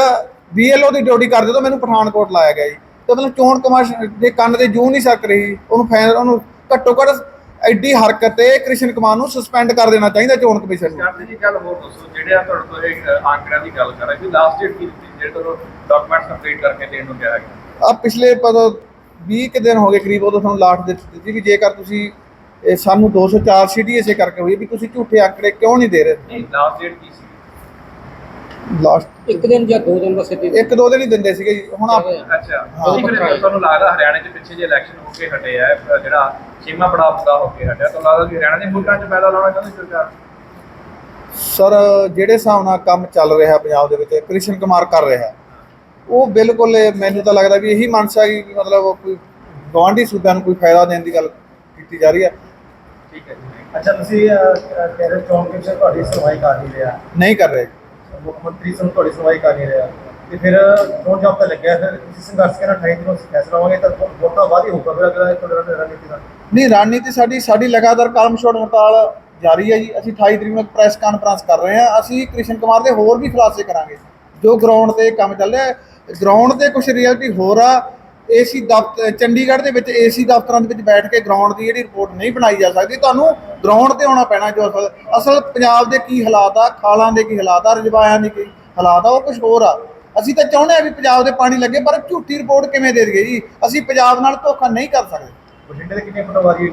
ਬੀਐਲਓ ਦੀ ਡਿਊਟੀ ਕਰਦੇ ਤੋਂ ਮੈਨੂੰ ਪਠਾਨਕੋਟ ਲਾਇਆ ਗਿਆ ਜੀ। ਤੇ ਮਤਲਬ ਚੋਣ ਕਮਿਸ਼ਨ ਦੇ ਕੰਨ ਦੇ ਜੂ ਨਹੀਂ ਸਕ ਰਹੀ, ਉਹਨੂੰ ਫੈਨ ਉਹਨੂੰ ਘੱਟੋ ਘੱਟ ਐਡੀ ਹਰਕਤ ਤੇ ਕ੍ਰਿਸ਼ਨ ਕੁਮਾਰ ਨੂੰ ਸਸਪੈਂਡ ਕਰ ਦੇਣਾ ਚਾਹੀਦਾ ਚੋਣ ਕਮਿਸ਼ਨ ਨੂੰ। ਕਰਦੇ ਜੀ ਗੱਲ ਹੋਰ ਦੱਸੋ ਜਿਹੜੇ ਆ ਤੁਹਾਡੇ ਇਹ ਅ, ਆਂਕੜਿਆਂ ਦੀ ਗੱਲ ਕਰ ਰਹੇ ਸੀ ਲਾਸਟ ਡੇਟ ਕੀ ਦਿੱਤੀ ਜਿਹੜੇ ਤੁਹਾਨੂੰ ਡਾਕੂਮੈਂਟਸ ਕੰਪਲੀਟ ਕਰਕੇ ਦੇਣ ਨੂੰ ਕਿਹਾ ਗਿਆ। ਆ ਪਿਛਲੇ ਪਦੋਂ 20 ਕੁ ਦਿਨ ਹੋ ਗਏ ਕਰੀਬ ਉਦੋਂ ਤੁਹਾਨੂੰ ਲਾਟ ਦਿੱਤੀ ਸੀ ਵੀ ਜੇਕਰ ਤੁਸੀਂ ਇਹ ਸਾਨੂੰ 204 ਸੀਟੀ ਇਸੇ ਕਰਕੇ ਹੋਈ ਵੀ ਤੁਸੀਂ ਝੂਠੇ ਆંકੜੇ ਕਿਉਂ ਨਹੀਂ ਦੇ ਰਹੇ? ਨਹੀਂ ਲਾਸਟ ਡੇਟ ਕੀ ਸੀ? ਲਾਸਟ ਇੱਕ ਦਿਨ ਜਾਂ ਦੋ ਦਿਨ ਬਸ ਇੱਥੇ ਇੱਕ ਦੋ ਦਿਨ ਹੀ ਦਿੰਦੇ ਸੀਗੇ ਜੀ ਹੁਣ ਆਪ ਅੱਛਾ। ਨਹੀਂ ਫਿਰ ਤੁਹਾਨੂੰ ਲੱਗਦਾ ਹਰਿਆਣਾ 'ਚ ਪਿੱਛੇ ਜੇ ਇਲੈਕਸ਼ਨ ਹੋ ਕੇ ਹਟੇ ਆ ਜਿਹੜਾ ਛੇਵਾਂ ਪੜਾਅ ਪੂਰਾ ਹੋ ਕੇ ਹਟਿਆ ਤਾਂ ਲੱਗਦਾ ਕਿ ਹਰਿਆਣਾ ਦੇ ਮੁਲਕਾਂ 'ਚ ਪੈਦਾ ਲਾਉਣਾ ਚਾਹੁੰਦੀ ਸਰਕਾਰ? ਸਰ ਜਿਹੜੇ ਹਿਸਾਬ ਨਾਲ ਕੰਮ ਚੱਲ ਰਿਹਾ ਪੰਜਾਬ ਦੇ ਵਿੱਚ ਕ੍ਰਿਸ਼ਨ ਕੁਮਾਰ ਕਰ ਰਿਹਾ। ਉਹ ਬਿਲਕੁਲ ਇਹ ਮੈਨੂੰ ਤਾਂ ਲੱਗਦਾ ਵੀ ਇਹੀ ਮਨਸਾ ਕਿ ਮਤਲਬ ਕੋਈ ਗਵਾਂਢੀ ਸੂਬਿਆਂ ਨੂੰ ਕੋਈ ਫਾਇਦਾ ਦੇਣ ਦੀ ਗੱਲ ਕੀਤੀ ਜਾ ਰਹੀ ਹੈ। ਠੀਕ ਹੈ ਜੀ। ਅੱਛਾ ਤੁਸੀਂ ਰਹੇ ਚੌਂਕ ਕਮਿਸ਼ਨ ਤੁਹਾਡੀ ਸੁਣਵਾਈ ਕਰ ਨਹੀਂ ਰਿਹਾ। ਨਹੀਂ ਕਰ ਰਹੇ। ਮੁੱਖ ਮੰਤਰੀ ਸਾਨੂੰ ਤੁਹਾਡੀ ਸੁਣਵਾਈ ਕਰ ਨਹੀਂ ਰਿਹਾ। ਤੇ ਫਿਰ ਚੋਣ ਜਾਬਤਾ ਲੱਗਿਆ? ਫਿਰ ਤੁਸੀਂ ਸੰਘਰਸ਼ ਕਰਨਾ 28 ਨੂੰ ਫੈਸਲਾ ਲਵਾਂਗੇ, ਤਾਂ ਵੋਟਾਂ ਬਾਅਦ ਹੀ ਹੋਊਗਾ। ਫਿਰ ਅਗਲਾ ਤੁਹਾਡਾ ਰਣਨੀਤੀ ਦਾ ਨਹੀਂ, ਰਣਨੀਤੀ ਸਾਡੀ ਸਾਡੀ ਲਗਾਤਾਰ ਕਲਮ ਛੋੜ ਹੜਤਾਲ ਜਾਰੀ ਹੈ ਜੀ। ਅਸੀਂ 28 ਤਰੀਕ ਨੂੰ ਪ੍ਰੈਸ ਕਾਨਫਰੰਸ ਕਰ ਰਹੇ ਹਾਂ। ਅਸੀਂ ਕ੍ਰਿਸ਼ਨ ਕੁਮਾਰ ਦੇ ਹੋਰ ਵੀ ਖੁਲਾਸੇ ਕਰਾਂਗੇ। ਜੋ ਗਰਾਊਂਡ ਤੇ ਕੰਮ ਚੱਲ ਰਿਹਾ ਗਰਾਊਂਡ ਤੇ ਕੁਝ ਰਿਐਲਿਟੀ ਹੋਰ ਆ। ਏਸੀ ਦਫ਼ਤਰ ਚੰਡੀਗੜ੍ਹ ਦੇ ਵਿੱਚ ਏਸੀ ਦਫ਼ਤਰਾਂ ਦੇ ਵਿੱਚ ਬੈਠ ਕੇ ਗਰਾਊਂਡ ਦੀ ਜਿਹੜੀ ਰਿਪੋਰਟ ਨਹੀਂ ਬਣਾਈ ਜਾ ਸਕਦੀ ਤੁਹਾਨੂੰ ਗਰਾਊਂਡ ਤੇ ਆਉਣਾ ਪੈਣਾ ਜੋ ਅਸਲ ਅਸਲ ਪੰਜਾਬ ਦੇ ਕੀ ਹਾਲਾਤ ਆ ਖਾਲਾਂ ਦੇ ਕੀ ਹਾਲਾਤ ਆ ਰਜਵਾਇਆਂ ਦੇ ਕੀ ਹਾਲਾਤ ਆ ਉਹ ਕੁਝ ਹੋਰ ਆ। ਅਸੀਂ ਤਾਂ ਚਾਹੁੰਦੇ ਆ ਵੀ ਪੰਜਾਬ ਦੇ ਪਾਣੀ ਲੱਗੇ ਪਰ ਝੂਠੀ ਰਿਪੋਰਟ ਕਿਵੇਂ ਦੇ ਦਈਏ ਜੀ? ਅਸੀਂ ਪੰਜਾਬ ਨਾਲ ਧੋਖਾ ਨਹੀਂ ਕਰ ਸਕਦੇ। ਬਠਿੰਡੇ ਦੇ ਕਿੰਨੇ ਪਟਵਾਰੀ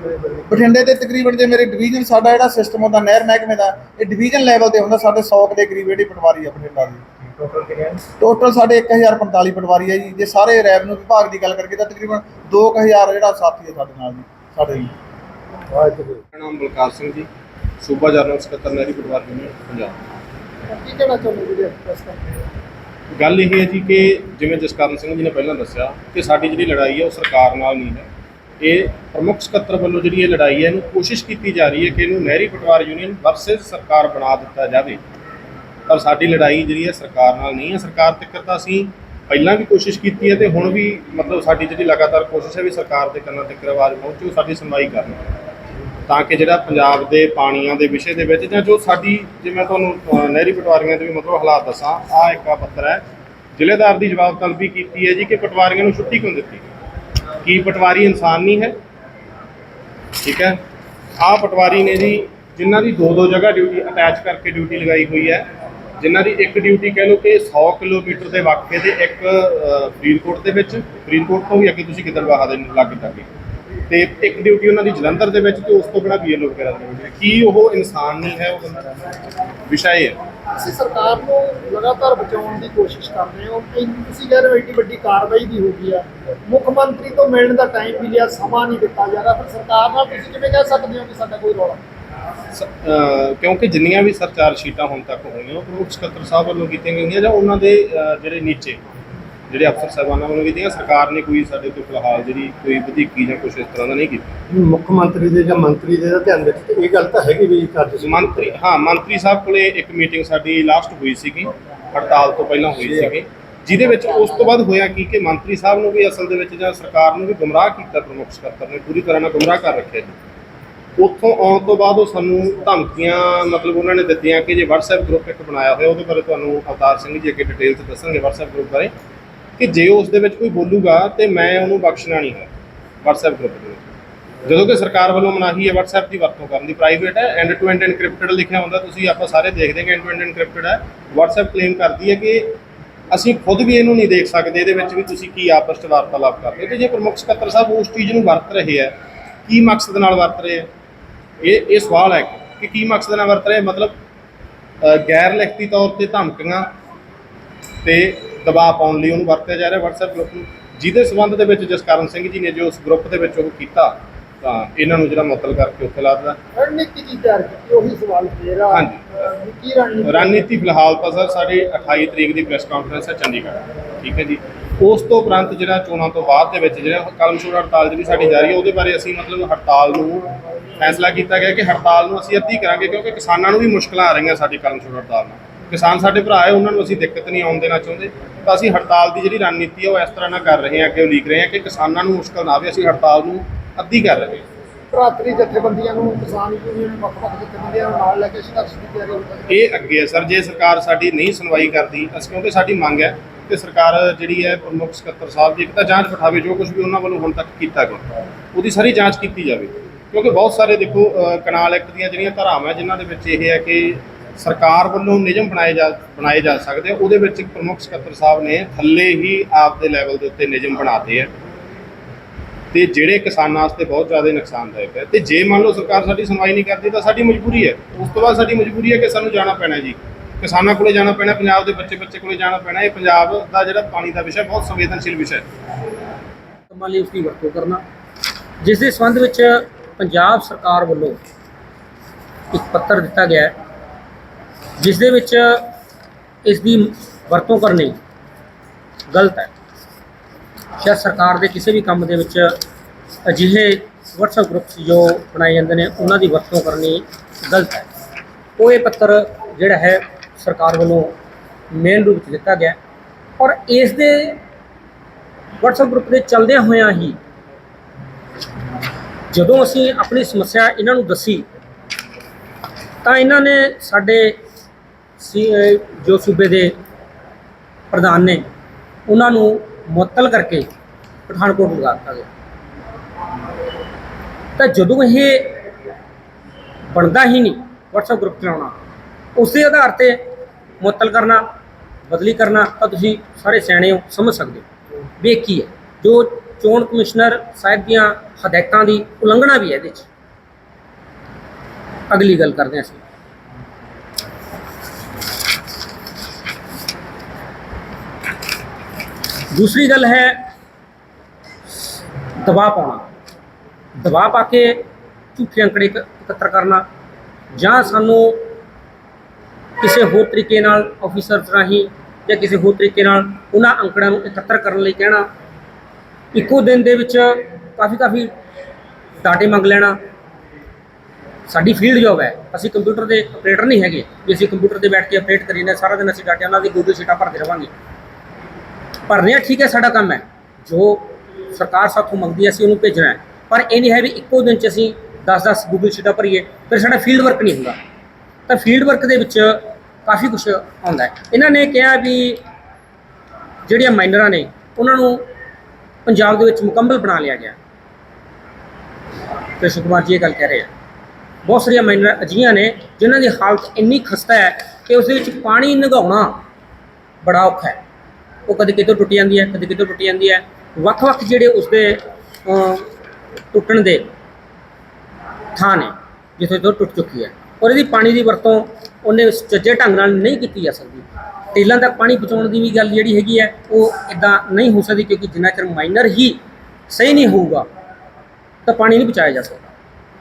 ਬਠਿੰਡੇ ਦੇ ਤਕਰੀਬਨ ਜੇ ਮੇਰੇ ਡਿਵੀਜ਼ਨ ਸਾਡਾ ਜਿਹੜਾ ਸਿਸਟਮ ਹੁੰਦਾ ਨਹਿਰ ਮਹਿਕਮੇ ਦਾ ਇਹ ਡਿਵੀਜ਼ਨ ਲੈਵਲ ਤੇ ਹੁੰਦਾ ਸਾਡੇ 100 ਕੁ ਦੇ ਕਰੀਬ ਜਿਹੜੀ ਪਟਵਾਰੀ ਆ ਬਠਿੰਡਾ ਦੀ। ਟੋਟਲ ਕਿੰਨੇ ਟੋਟਲ ਸਾਡੇ 1045 ਪਟਵਾਰੀ ਆ ਜੀ। ਜੇ ਸਾਰੇ ਰੈਵਨਿਊ ਵਿਭਾਗ ਦੀ ਗੱਲ ਕਰਕੇ ਤਾਂ ਤਕਰੀਬਨ 2000 ਜਿਹੜਾ ਸਾਥੀ ਹੈ ਸਾਡੇ ਨਾਲ ਜੀ ਸਾਡੇ ਜੀ। ਮੇਰਾ ਨਾਮ ਬਲਕਾਰ ਸਿੰਘ ਜੀ ਸੂਬਾ ਜਰਨਲ ਸਕੱਤਰ ਨਹਿਰੀ ਪਟਵਾਰ ਯੂਨੀਅਨ ਪੰਜਾਬ। ਕੀ ਕਹਿਣਾ ਚਾਹੁੰਦੇ ਜੀ ਗੱਲ ਇਹ ਹੈ ਜੀ ਕਿ ਜਿਵੇਂ ਜਸਕਰਨ ਸਿੰਘ ਜੀ ਨੇ ਪਹਿਲਾਂ ਦੱਸਿਆ ਕਿ ਸਾਡੀ ਜਿਹੜੀ ਲੜਾਈ ਹੈ ਉਹ ਸਰਕਾਰ ਨਾਲ ਨਹੀਂ ਹੈ। ਇਹ ਪ੍ਰਮੁੱਖ ਸਕੱਤਰ ਵੱਲੋਂ ਜਿਹੜੀ ਇਹ ਲੜਾਈ ਹੈ ਇਹਨੂੰ ਕੋਸ਼ਿਸ਼ ਕੀਤੀ ਜਾ ਰਹੀ ਹੈ ਕਿ ਇਹਨੂੰ ਨਹਿਰੀ ਪਟਵਾਰ ਯੂਨੀਅਨ ਵਰਸਸ ਸਰਕਾਰ ਬਣਾ ਦਿੱਤਾ ਜਾਵੇ। ਪਰ ਸਾਡੀ ਲੜਾਈ ਜਿਹੜੀ ਹੈ ਸਰਕਾਰ ਨਾਲ ਨਹੀਂ ਹੈ। ਸਰਕਾਰ ਤੱਕ ਤਾਂ ਅਸੀਂ ਪਹਿਲਾਂ ਵੀ ਕੋਸ਼ਿਸ਼ ਕੀਤੀ ਹੈ ਤੇ ਹੁਣ ਵੀ ਮਤਲਬ ਸਾਡੀ ਜਿਹੜੀ ਲਗਾਤਾਰ ਕੋਸ਼ਿਸ਼ ਹੈ ਵੀ ਸਰਕਾਰ ਦੇ ਕੰਨਾਂ ਤੱਕ ਆਵਾਜ਼ ਪਹੁੰਚੇ ਉਹ ਸਾਡੀ ਸੁਣਵਾਈ ਕਰਨ। ਤਾਂ ਕਿ ਜਿਹੜਾ ਪੰਜਾਬ ਦੇ ਪਾਣੀਆਂ ਦੇ ਵਿਸ਼ੇ ਦੇ ਵਿੱਚ ਜਾਂ ਜੋ ਸਾਡੀ, ਜੇ ਮੈਂ ਤੁਹਾਨੂੰ ਨਹਿਰੀ ਪਟਵਾਰੀਆਂ ਦੇ ਵੀ ਮਤਲਬ ਹਾਲਾਤ ਦੱਸਾਂ ਆ ਇੱਕ ਆ ਪੱਤਰ ਹੈ। ਜ਼ਿਲ੍ਹੇਦਾਰ ਦੀ ਜਵਾਬ ਤਲਬੀ ਕੀਤੀ ਹੈ ਜੀ ਕਿ ਪਟਵਾਰੀਆਂ ਨੂੰ ਛੁੱਟੀ ਕਿਉਂ ਦਿੱਤੀ? ਕੀ ਪਟਵਾਰੀ ਇਨਸਾਨ ਨਹੀਂ ਹੈ? ਠੀਕ ਹੈ। ਆ ਪਟਵਾਰੀ ਨੇ ਜੀ, ਜਿਨ੍ਹਾਂ ਦੀ ਦੋ ਦੋ ਜਗ੍ਹਾ ਡਿਊਟੀ, ਅਟੈਚ ਕਰਕੇ ਡਿਊਟੀ ਲਗਾਈ ਹੋਈ ਹੈ। ਜਿਨ੍ਹਾਂ ਦੀ ਇੱਕ ਡਿਊਟੀ ਕਹਿ ਲਓ ਕਿ 100 ਕਿਲੋਮੀਟਰ ਦੇ ਵਾਕੇ ਦੇ ਇੱਕ ਫਰੀਦਕੋਟ ਦੇ ਵਿੱਚ, ਫਰੀਦਕੋਟ ਤੋਂ ਵੀ ਅੱਗੇ ਤੁਸੀਂ ਗਿੱਦੜਬਾਹਾ ਦੇ ਲਾਗੇ ਤੱਕ ਤੇ ਇੱਕ ਡਿਊਟੀ ਉਹਨਾਂ ਦੀ ਜਲੰਧਰ ਦੇ ਵਿੱਚ ਤੇ ਉਸ ਤੋਂ ਬਿਨਾਂ ਬੀਐਲਓ ਵਗੈਰਾ ਦੇ ਵਿੱਚ। ਕੀ ਉਹ ਇਨਸਾਨ ਨਹੀਂ ਹੈ, ਉਹ ਵਿਸ਼ਾ ਇਹ ਹੈ। ਤੁਸੀਂ ਸਰਕਾਰ ਨੂੰ ਲਗਾਤਾਰ ਬਚਾਉਣ ਦੀ ਕੋਸ਼ਿਸ਼ ਕਰ ਰਹੇ ਹੋ ਕਿ ਤੁਸੀਂ ਕਹਿ ਰਹੇ ਹੋ ਏਡੀ ਵੱਡੀ ਕਾਰਵਾਈ ਵੀ ਹੋ ਗਈ ਆ। ਮੁੱਖ ਮੰਤਰੀ ਤੋਂ ਮਿਲਣ ਦਾ ਟਾਈਮ ਵੀ ਲਿਆ ਸਮਾਂ ਨਹੀਂ ਦਿੱਤਾ ਜਾ ਰਿਹਾ। ਫਿਰ ਸਰਕਾਰ ਨਾਲ ਤੁਸੀਂ ਕਿਵੇਂ ਕਹਿ ਸਕਦੇ ਹੋ ਕਿ ਸਾਡਾ ਕੋਈ ਰੌਲਾ? ਸ- ਅਹ ਕਿਉਂਕਿ ਜਿੰਨੀਆਂ ਵੀ ਸਰਚਾਰ ਸ਼ੀਟਾਂ ਹੁਣ ਤੱਕ ਹੋਈਆਂ ਉਹ ਪ੍ਰਮੁੱਖ ਸਕੱਤਰ ਸਾਹਿਬ ਵੱਲੋਂ ਕੀਤੀਆਂ ਗਈਆਂ ਜਾਂ ਉਹਨਾਂ ਦੇ ਅਹ, ਜਿਹੜੇ ਨੀਚੇ ਜਿਹੜੇ ਅਫਸਰ ਸਾਹਿਬਾਨਾਂ ਵੱਲੋਂ ਕੀਤੀਆਂ ਸਰਕਾਰ ਨੇ ਕੋਈ ਸਾਡੇ ਤੋਂ ਫਿਲਹਾਲ ਜਿਹੜੀ ਕੋਈ ਵਧੀਕੀ ਜਾਂ ਕੁਝ ਇਸ ਤਰ੍ਹਾਂ ਦਾ ਨਹੀਂ ਕੀਤਾ। ਮੁੱਖ ਮੰਤਰੀ ਦੇ ਜਾਂ ਮੰਤਰੀ ਦੇ ਦਾ ਧਿਆਨ ਵਿੱਚ ਤੇ ਇਹ ਗੱਲ ਤਾਂ ਹੈਗੀ ਵੀ ਕਰ ਸੀ ਮੰਤਰੀ ਹਾਂ ਮੰਤਰੀ ਸਾਹਿਬ ਕੋਲੇ ਇੱਕ ਮੀਟਿੰਗ ਸਾਡੀ ਲਾਸਟ ਹੋਈ ਸੀਗੀ ਹੜਤਾਲ ਤੋਂ ਪਹਿਲਾਂ ਹੋਈ ਸੀਗੀ ਜਿਹਦੇ ਵਿੱਚ ਉਸ ਤੋਂ ਬਾਅਦ ਹੋਇਆ ਕੀ ਕਿ ਮੰਤਰੀ ਸਾਹਿਬ ਨੂੰ ਵੀ ਅਸਲ ਦੇ ਵਿੱਚ ਜਾਂ ਸਰਕਾਰ ਨੂੰ ਵੀ ਗੁੰਮਰਾਹ ਕੀਤਾ ਪ੍ਰਮੁੱਖ ਸਕੱਤਰ ਨੇ ਪੂਰੀ ਤਰ੍ਹਾਂ ਨਾਲ ਗੁੰਮਰਾਹ ਕਰ ਰੱਖਿਆ ਜੀ। ਉੱਥੋਂ ਆਉਣ ਤੋਂ ਬਾਅਦ ਉਹ ਸਾਨੂੰ ਧਮਕੀਆਂ, ਮਤਲਬ ਉਹਨਾਂ ਨੇ ਦਿੱਤੀਆਂ ਕਿ ਜੇ WhatsApp ਗਰੁੱਪ ਇੱਕ ਬਣਾਇਆ ਹੋਇਆ, ਉਹਦੇ ਬਾਰੇ ਤੁਹਾਨੂੰ ਅਵਤਾਰ ਸਿੰਘ ਜੀ ਅੱਗੇ ਡਿਟੇਲ 'ਚ ਦੱਸਣਗੇ WhatsApp ਗਰੁੱਪ ਬਾਰੇ, ਕਿ ਜੇ ਉਸ ਦੇ ਵਿੱਚ ਕੋਈ ਬੋਲੂਗਾ ਤੇ ਮੈਂ ਉਹਨੂੰ ਬਖਸ਼ਣਾ ਨਹੀਂ ਹੈ WhatsApp ਗਰੁੱਪ ਦੇ ਵਿੱਚ। ਜਦੋਂ ਕਿ ਸਰਕਾਰ ਵੱਲੋਂ ਮਨਾਹੀ ਹੈ WhatsApp ਦੀ ਵਰਤੋਂ ਕਰਨ ਦੀ ਪ੍ਰਾਈਵੇਟ ਹੈ ਐਂਡ ਟੂ ਐਂਡ ਐਨਕ੍ਰਿਪਟਡ ਲਿਖਿਆ ਹੁੰਦਾ, ਤੁਸੀਂ ਆਪਾਂ ਸਾਰੇ ਦੇਖਦੇ ਕਿ ਐਂਡ ਟੂ ਐਂਡ ਐਨਕ੍ਰਿਪਟਡ ਹੈ। WhatsApp ਕਲੇਮ ਕਰਦੀ ਹੈ ਕਿ ਅਸੀਂ ਖੁਦ ਵੀ ਇਹਨੂੰ ਨਹੀਂ ਦੇਖ ਸਕਦੇ, ਇਹਦੇ ਵਿੱਚ ਵੀ ਤੁਸੀਂ ਕੀ ਆਪਸ ਵਿੱਚ ਵਾਰਤਾਲਾਪ ਕਰਦੇ ਹੋ। ਤੇ ਜੇ ਪ੍ਰਮੁੱਖ ਸਕੱਤਰ ਸਾਹਿਬ ਉਸ ਚੀਜ਼ ਨੂੰ ਵਰਤ ਰਹੇ ਹੈ, ਕੀ ਮਕਸਦ ਨਾਲ ਵਰਤ ਰਹੇ ਹੈ? ਇਹ ਇਹ ਸਵਾਲ ਹੈ ਕਿ ਕੀ ਮਕਸਦ ਨਾਲ ਵਰਤ ਰਹੇ? ਮਤਲਬ ਗੈਰ ਲਿਖਤੀ ਤੌਰ ਤੇ ਧਮਕੀਆਂ ਤੇ ਦਬਾਅ ਪਾਉਣ ਲਈ ਉਹਨੂੰ ਵਰਤਿਆ ਜਾ ਰਿਹਾ। WhatsApp ਗਰੁੱਪ ਨੂੰ ਜਿਹਦੇ ਸਬੰਧ ਦੇ ਵਿੱਚ ਜਸਕਰਨ ਸਿੰਘ ਜੀ ਨੇ ਜੋ ਉਸ ਗਰੁੱਪ ਦੇ ਵਿੱਚ ਉਹ ਕੀਤਾ ਤਾਂ ਇਹਨਾਂ ਨੂੰ ਜਿਹੜਾ ਮੁਅੱਤਲ ਕਰਕੇ ਉੱਥੇ ਲਾ ਦਿੱਤਾ। ਰਣਨੀਤੀ ਕੀ ਤਿਆਰ ਕੀਤੀ? ਉਹੀ ਸਵਾਲ ਆ। ਹਾਂਜੀ। ਕੀ ਰਣਨੀਤੀ? ਰਣਨੀਤੀ ਫਿਲਹਾਲ ਤਾਂ ਸਰ ਸਾਡੀ 28 ਤਰੀਕ ਦੀ ਪ੍ਰੈਸ ਕਾਨਫਰੰਸ ਹੈ ਚੰਡੀਗੜ੍ਹ। ਠੀਕ ਹੈ ਜੀ। ਉਸ ਤੋਂ ਉਪਰੰਤ ਜਿਹੜਾ ਚੋਣਾਂ ਤੋਂ ਬਾਅਦ ਦੇ ਵਿੱਚ ਜਿਹੜਾ ਕਲਮਸ਼ੋਰ ਹੜਤਾਲ ਜਿਹੜੀ ਸਾਡੀ ਜਾਰੀ ਹੈ ਉਹਦੇ ਬਾਰੇ ਅਸੀਂ ਮਤਲਬ ਹੜਤਾਲ ਨੂੰ ਫੈਸਲਾ ਕੀਤਾ ਗਿਆ ਕਿ ਹੜਤਾਲ ਨੂੰ ਅਸੀਂ ਅੱਧੀ ਕਰਾਂਗੇ ਕਿਉਂਕਿ ਕਿਸਾਨਾਂ ਨੂੰ ਵੀ ਮੁਸ਼ਕਲਾਂ ਆ ਰਹੀਆਂ ਸਾਡੀ ਕਲਮਸ਼ੋਰ ਹੜਤਾਲ ਨਾਲ। ਕਿਸਾਨ ਸਾਡੇ ਭਰਾ ਹੈ ਉਹਨਾਂ ਨੂੰ ਅਸੀਂ ਦਿੱਕਤ ਨਹੀਂ ਆਉਣ ਦੇਣਾ ਚਾਹੁੰਦੇ। ਤਾਂ ਅਸੀਂ ਹੜਤਾਲ ਦੀ ਜਿਹੜੀ ਰਣਨੀਤੀ ਹੈ ਉਹ ਇਸ ਤਰ੍ਹਾਂ ਨਾਲ ਕਰ ਰਹੇ ਹਾਂ ਕਿ ਉਲੀਕ ਰਹੇ ਹਾਂ ਕਿ ਕਿਸਾਨਾਂ ਨੂੰ ਮੁਸ਼ਕਲ ਨਾ ਆਵੇ ਅਸੀਂ ਹੜਤਾਲ ਨੂੰ ਅੱਧੀ ਕਰ ਰਹੇ ਹਾਂ। ਭਰਾਤਰੀ ਜਥੇਬੰਦੀਆਂ ਨੂੰ ਕਿਸਾਨ ਯੂਨੀਅਨ ਵੱਖ-ਵੱਖ ਜਥੇਬੰਦੀਆਂ ਨੂੰ ਨਾਲ ਲੈ ਕੇ ਸੰਘਰਸ਼ ਦੀ ਤਿਆਰੀ ਹੋ ਰਹੀ ਹੈ। ਇਹ ਅੱਗੇ ਸਰ ਜੇ ਸਰਕਾਰ ਸਾਡੀ ਨਹੀਂ ਸੁਣਵਾਈ ਕਰਦੀ ਅਸੀਂ ਕਿਉਂਕਿ ਸਾਡੀ ਮੰਗ ਹੈ ਕਿ ਸਰਕਾਰ ਜਿਹੜੀ ਹੈ ਪ੍ਰਮੁੱਖ ਸਕੱਤਰ ਸਾਹਿਬ ਦੀ ਇੱਕ ਤਾਂ ਜਾਂਚ ਬਿਠਾਵੇ ਜੋ ਕੁਝ ਵੀ ਉਹਨਾਂ ਵੱਲੋਂ ਹੁਣ ਤੱਕ ਕੀਤਾ ਗਿਆ ਉਹਦੀ ਸਾਰੀ ਜਾਂਚ ਕੀਤੀ ਜਾਵੇ। ਕਿਉਂਕਿ ਬਹੁਤ ਸਾਰੇ ਦੇਖੋ ਕਨਾਲ ਐਕਟ ਦੀਆਂ ਜਿਹੜੀਆਂ ਧਾਰਾਵਾਂ ਹੈ, ਜਿਨ੍ਹਾਂ ਦੇ ਵਿੱਚ ਇਹ ਹੈ ਕਿ ਸਰਕਾਰ ਵੱਲੋਂ ਨਿਯਮ ਬਣਾਏ ਜਾ ਬਣਾਏ ਜਾ ਸਕਦੇ ਆ ਉਹਦੇ ਵਿੱਚ ਇੱਕ ਪ੍ਰਮੁੱਖ ਸਕੱਤਰ ਸਾਹਿਬ ਨੇ ਥੱਲੇ ਹੀ ਆਪ ਦੇ ਲੈਵਲ ਦੇ ਉੱਤੇ ਨਿਯਮ ਬਣਾਤੇ ਆ। ਤੇ ਜਿਹੜੇ ਕਿਸਾਨਾਂ ਵਾਸਤੇ ਬਹੁਤ ਜ਼ਿਆਦਾ ਨੁਕਸਾਨਦਾਇਕ ਹੈ। ਤੇ ਜੇ ਮੰਨ ਲਓ ਸਰਕਾਰ ਸਾਡੀ ਸੁਣਵਾਈ ਨਹੀਂ ਕਰਦੀ ਤਾਂ ਸਾਡੀ ਮਜਬੂਰੀ ਹੈ। ਉਸ ਤੋਂ ਬਾਅਦ ਸਾਡੀ ਮਜਬੂਰੀ ਹੈ ਕਿ ਸਾਨੂੰ ਜਾਣਾ ਪੈਣਾ ਜੀ। ਕਿਸਾਨਾਂ ਕੋਲੇ ਜਾਣਾ ਪੈਣਾ, ਪੰਜਾਬ ਦੇ ਬੱਚੇ ਬੱਚੇ ਕੋਲੇ ਜਾਣਾ ਪੈਣਾ, ਇਹ ਪੰਜਾਬ ਦਾ ਜਿਹੜਾ ਪਾਣੀ ਦਾ ਵਿਸ਼ਾ ਬਹੁਤ ਸੰਵੇਦਨਸ਼ੀਲ ਵਿਸ਼ਾ ਹੈ। ਕੰਮਾਂ ਲਈ ਉਸਦੀ ਵਰਤੋਂ ਕਰਨਾ। ਜਿਸ ਦੇ ਸੰਬੰਧ ਵਿੱਚ ਪੰਜਾਬ ਸਰਕਾਰ ਵੱਲੋਂ ਇੱਕ ਪੱਤਰ ਦਿੱਤਾ ਗਿਆ ਜਿਸ ਦੇ ਵਿੱਚ ਇਸ ਦੀ ਵਰਤੋਂ ਕਰਨੀ ਗਲਤ ਹੈ। ਸ਼ਾਇਦ ਸਰਕਾਰ ਦੇ ਕਿਸੇ ਵੀ ਕੰਮ ਦੇ ਵਿੱਚ ਅਜਿਹੇ WhatsApp ਗਰੁੱਪਸ ਜੋ ਬਣਾਏ ਜਾਂਦੇ ਨੇ, ਉਹਨਾਂ ਦੀ ਵਰਤੋਂ ਕਰਨੀ ਗਲਤ ਹੈ। ਉਹ ਇਹ ਪੱਤਰ ਜਿਹੜਾ ਹੈ ਸਰਕਾਰ ਵੱਲੋਂ ਮੇਨ ਰੂਪ ਵਿੱਚ ਦਿੱਤਾ ਗਿਆ। ਔਰ ਇਸ ਦੇ WhatsApp ਗਰੁੱਪ ਦੇ ਚੱਲਦਿਆਂ ਹੋਇਆਂ ਹੀ ਜਦੋਂ ਅਸੀਂ ਆਪਣੀ ਸਮੱਸਿਆ ਇਹਨਾਂ ਨੂੰ ਦੱਸੀ, ਤਾਂ ਇਹਨਾਂ ਨੇ ਸਾਡੇ ਸੀ ਜੋ ਸੂਬੇ ਦੇ ਪ੍ਰਧਾਨ ਨੇ, ਉਹਨਾਂ ਨੂੰ ਮੁਅੱਤਲ ਕਰਕੇ ਪਠਾਨਕੋਟ ਲਗਾ ਦਿੱਤਾ ਗਿਆ। ਤਾਂ ਜਦੋਂ ਇਹ ਬਣਦਾ ਹੀ ਨਹੀਂ, WhatsApp ਗਰੁੱਪ ਚਲਾਉਣਾ, ਉਸੇ ਆਧਾਰ ਤੇ ਮੁਅੱਤਲ ਕਰਨਾ, ਬਦਲੀ ਕਰਨਾ ਤਾਂ ਤੁਸੀਂ ਸਾਰੇ ਸਿਆਣੇ ਹੋ, ਸਮਝ ਸਕਦੇ ਹੋ। ਵੀ ਇਹ ਕੀ ਹੈ? ਜੋ ਚੋਣ ਕਮਿਸ਼ਨਰ ਸਾਹਿਬ ਦੀਆਂ ਹਦਾਇਤਾਂ ਦੀ ਉਲੰਘਣਾ ਵੀ ਹੈ ਇਹਦੇ 'ਚ। ਅਗਲੀ ਗੱਲ ਕਰਦੇ ਹਾਂ ਅਸੀਂ। ਦੂਸਰੀ ਗੱਲ ਹੈ ਦਬਾਅ ਪਾਉਣਾ। ਦਬਾਅ ਪਾ ਕੇ ਝੂਠੇ ਅੰਕੜੇ ਇਕੱਤਰ ਕਰਨਾ ਜਾਂ ਸਾਨੂੰ ਕਿਸੇ ਹੋਰ ਤਰੀਕੇ ਨਾਲ ਆਫੀਸਰਸ ਰਾਹੀਂ ਜਾਂ ਕਿਸੇ ਹੋਰ ਤਰੀਕੇ ਨਾਲ ਉਹਨਾਂ ਅੰਕੜਿਆਂ ਨੂੰ ਇਕੱਤਰ ਕਰਨ ਲਈ ਕਹਿਣਾ, ਇੱਕੋ ਦਿਨ ਦੇ ਵਿੱਚ ਕਾਫੀ ਕਾਫੀ ਡਾਟੇ ਮੰਗ ਲੈਣਾ, ਸਾਡੀ ਫੀਲਡ ਜੋਬ ਹੈ। ਅਸੀਂ ਕੰਪਿਊਟਰ ਦੇ ਆਪਰੇਟਰ ਨਹੀਂ ਹੈਗੇ। ਵੀ ਅਸੀਂ ਕੰਪਿਊਟਰ ਤੇ ਬੈਠ ਕੇ ਅਪਡੇਟ ਕਰੀ ਨੇ ਸਾਰਾ ਦਿਨ ਅਸੀਂ ਡਾਟੇ ਉਹਨਾਂ ਦੀ ਗੂਗਲ ਸ਼ੀਟਾਂ ਭਰਦੇ ਰਵਾਂਗੇ। ਭਰਨੇ ਆ ਠੀਕ ਹੈ, ਸਾਡਾ ਕੰਮ ਹੈ। ਜੋ ਸਰਕਾਰ ਸਾਥੋਂ ਮੰਗਦੀ ਹੈ, ਅਸੀਂ ਉਹਨੂੰ ਭੇਜਣਾ ਹੈ। ਪਰ ਇਹ ਨਹੀਂ ਹੈ ਵੀ ਇੱਕੋ ਦਿਨ 'ਚ ਅਸੀਂ 10-10 ਗੂਗਲ ਸ਼ੀਟਾਂ ਭਰੀਏ, ਫਿਰ ਸਾਡਾ ਫੀਲਡ ਵਰਕ ਨਹੀਂ ਹੁੰਦਾ। ਤਾਂ ਫੀਲਡ ਵਰਕ ਦੇ ਵਿੱਚ ਕਾਫੀ ਕੁਝ ਆਉਂਦਾ ਹੈ। ਇਹਨਾਂ ਨੇ ਕਿਹਾ ਵੀ ਜਿਹੜੀਆਂ ਮਾਈਨਰਾਂ ਨੇ, ਉਹਨਾਂ ਨੂੰ ਪੰਜਾਬ ਦੇ ਵਿੱਚ ਮੁਕੰਮਲ ਬਣਾ ਲਿਆ ਗਿਆ। ਕ੍ਰਿਸ਼ਨ ਕੁਮਾਰ ਜੀ ਇਹ ਗੱਲ ਕਹਿ ਰਹੇ ਆ। ਬਹੁਤ ਸਾਰੀਆਂ ਮਾਈਨਰ ਅਜਿਹੀਆਂ ਨੇ ਜਿਨ੍ਹਾਂ ਦੀ ਹਾਲਤ ਇੰਨੀ ਖਸਤਾ ਹੈ ਕਿ ਉਸ ਦੇ ਵਿੱਚ ਪਾਣੀ ਨਗਾਉਣਾ ਬੜਾ ਔਖਾ ਹੈ। ਉਹ ਕਦੇ ਕਿਤੋਂ ਟੁੱਟ ਜਾਂਦੀ ਹੈ, ਕਦੇ ਕਿਤੋਂ ਟੁੱਟ ਜਾਂਦੀ ਹੈ। ਵੱਖ-ਵੱਖ ਜਿਹੜੇ ਉਸ ਦੇ ਟੁੱਟਣ ਦੇ ਥਾਂ ਨੇ, ਜਿੱਥੇ ਤੋਂ ਟੁੱਟ ਚੁੱਕੀ ਹੈ। ਔਰ ਇਹਦੀ ਪਾਣੀ ਦੀ ਵਰਤੋਂ ਉਹਨੇ ਸੁਚੱਜੇ ਢੰਗ ਨਾਲ ਨਹੀਂ ਕੀਤੀ ਜਾ ਸਕਦੀ। ਟੇਲਾਂ ਤੱਕ ਪਾਣੀ ਪਹੁੰਚਾਉਣ ਦੀ ਵੀ ਗੱਲ ਜਿਹੜੀ ਹੈਗੀ ਹੈ, ਉਹ ਇਦਾਂ ਨਹੀਂ ਹੋ ਸਕਦੀ ਕਿਉਂਕਿ ਜਿੰਨਾ ਚਿਰ ਮਾਈਨਰ ਹੀ ਸਹੀ ਨਹੀਂ ਹੋਊਗਾ, ਤਾਂ ਪਾਣੀ ਨਹੀਂ ਪਹੁੰਚਾਇਆ ਜਾ ਸਕਦਾ।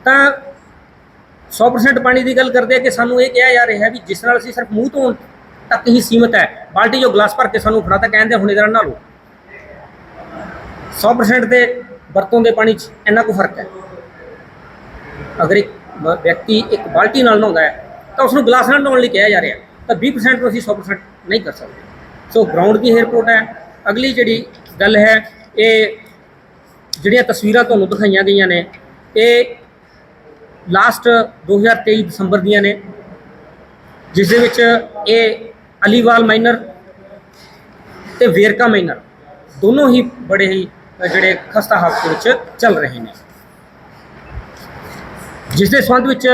ਤਾਂ 100% ਪਾਣੀ ਦੀ ਗੱਲ ਕਰਦੇ ਆ ਕਿ ਸਾਨੂੰ ਇਹ ਕਿਹਾ ਜਾ ਰਿਹਾ ਵੀ ਜਿਸ ਨਾਲ ਅਸੀਂ ਸਿਰਫ ਮੂੰਹ ਧੋਣ ਤੱਕ ਹੀ ਸੀਮਤ ਹੈ, ਬਾਲਟੀ ਜੋ ਗਲਾਸ ਭਰ ਕੇ ਸਾਨੂੰ ਫੜਾਤਾ ਕਹਿੰਦੇ ਹੁਣ ਇਹਦੇ ਨਾਲ ਨਹਾ ਲਓ। 100% ਦੇ ਵਰਤੋਂ ਦੇ ਪਾਣੀ 'ਚ ਇੰਨਾ ਕੁ ਫ਼ਰਕ ਹੈ। ਅਗਰ ਇੱਕ ਵਿਅਕਤੀ ਇੱਕ ਬਾਲਟੀ ਨਾਲ ਨਹਾਉਂਦਾ ਹੈ, ਤਾਂ ਉਸ ਨੂੰ ਗਲਾਸ ਨਾਲ ਨਹਾਉਣ ਲਈ ਕਿਹਾ ਜਾ ਰਿਹਾ ਤਾਂ 20% ਤੋਂ ਅਸੀਂ 100% ਨਹੀਂ ਕਰ ਸਕਦੇ। ਸੋ ਗਰਾਊਂਡ ਦੀ 에ਅਰਪੋਰਟ ਹੈ। ਅਗਲੀ ਜਿਹੜੀ ਗੱਲ ਹੈ, ਇਹ ਜਿਹੜੀਆਂ ਤਸਵੀਰਾਂ ਤੁਹਾਨੂੰ ਦਿਖਾਈਆਂ ਗਈਆਂ ਨੇ, ਇਹ ਲਾਸਟ 2023 ਦਸੰਬਰ ਦੀਆਂ ਨੇ, ਜਿਸ ਦੇ ਵਿੱਚ ਇਹ ਅਲੀਵਾਲ ਮਾਈਨਰ ਤੇ ਵੇਰਕਾ ਮਾਈਨਰ ਦੋਨੋਂ ਹੀ ਬੜੇ ਹੀ ਜਿਹੜੇ ਖਸਤਾ ਹਾਲਤ ਵਿੱਚ ਚੱਲ ਰਹੇ ਨੇ। ਜਿਸ ਦੇ ਸੰਬੰਧ ਵਿੱਚ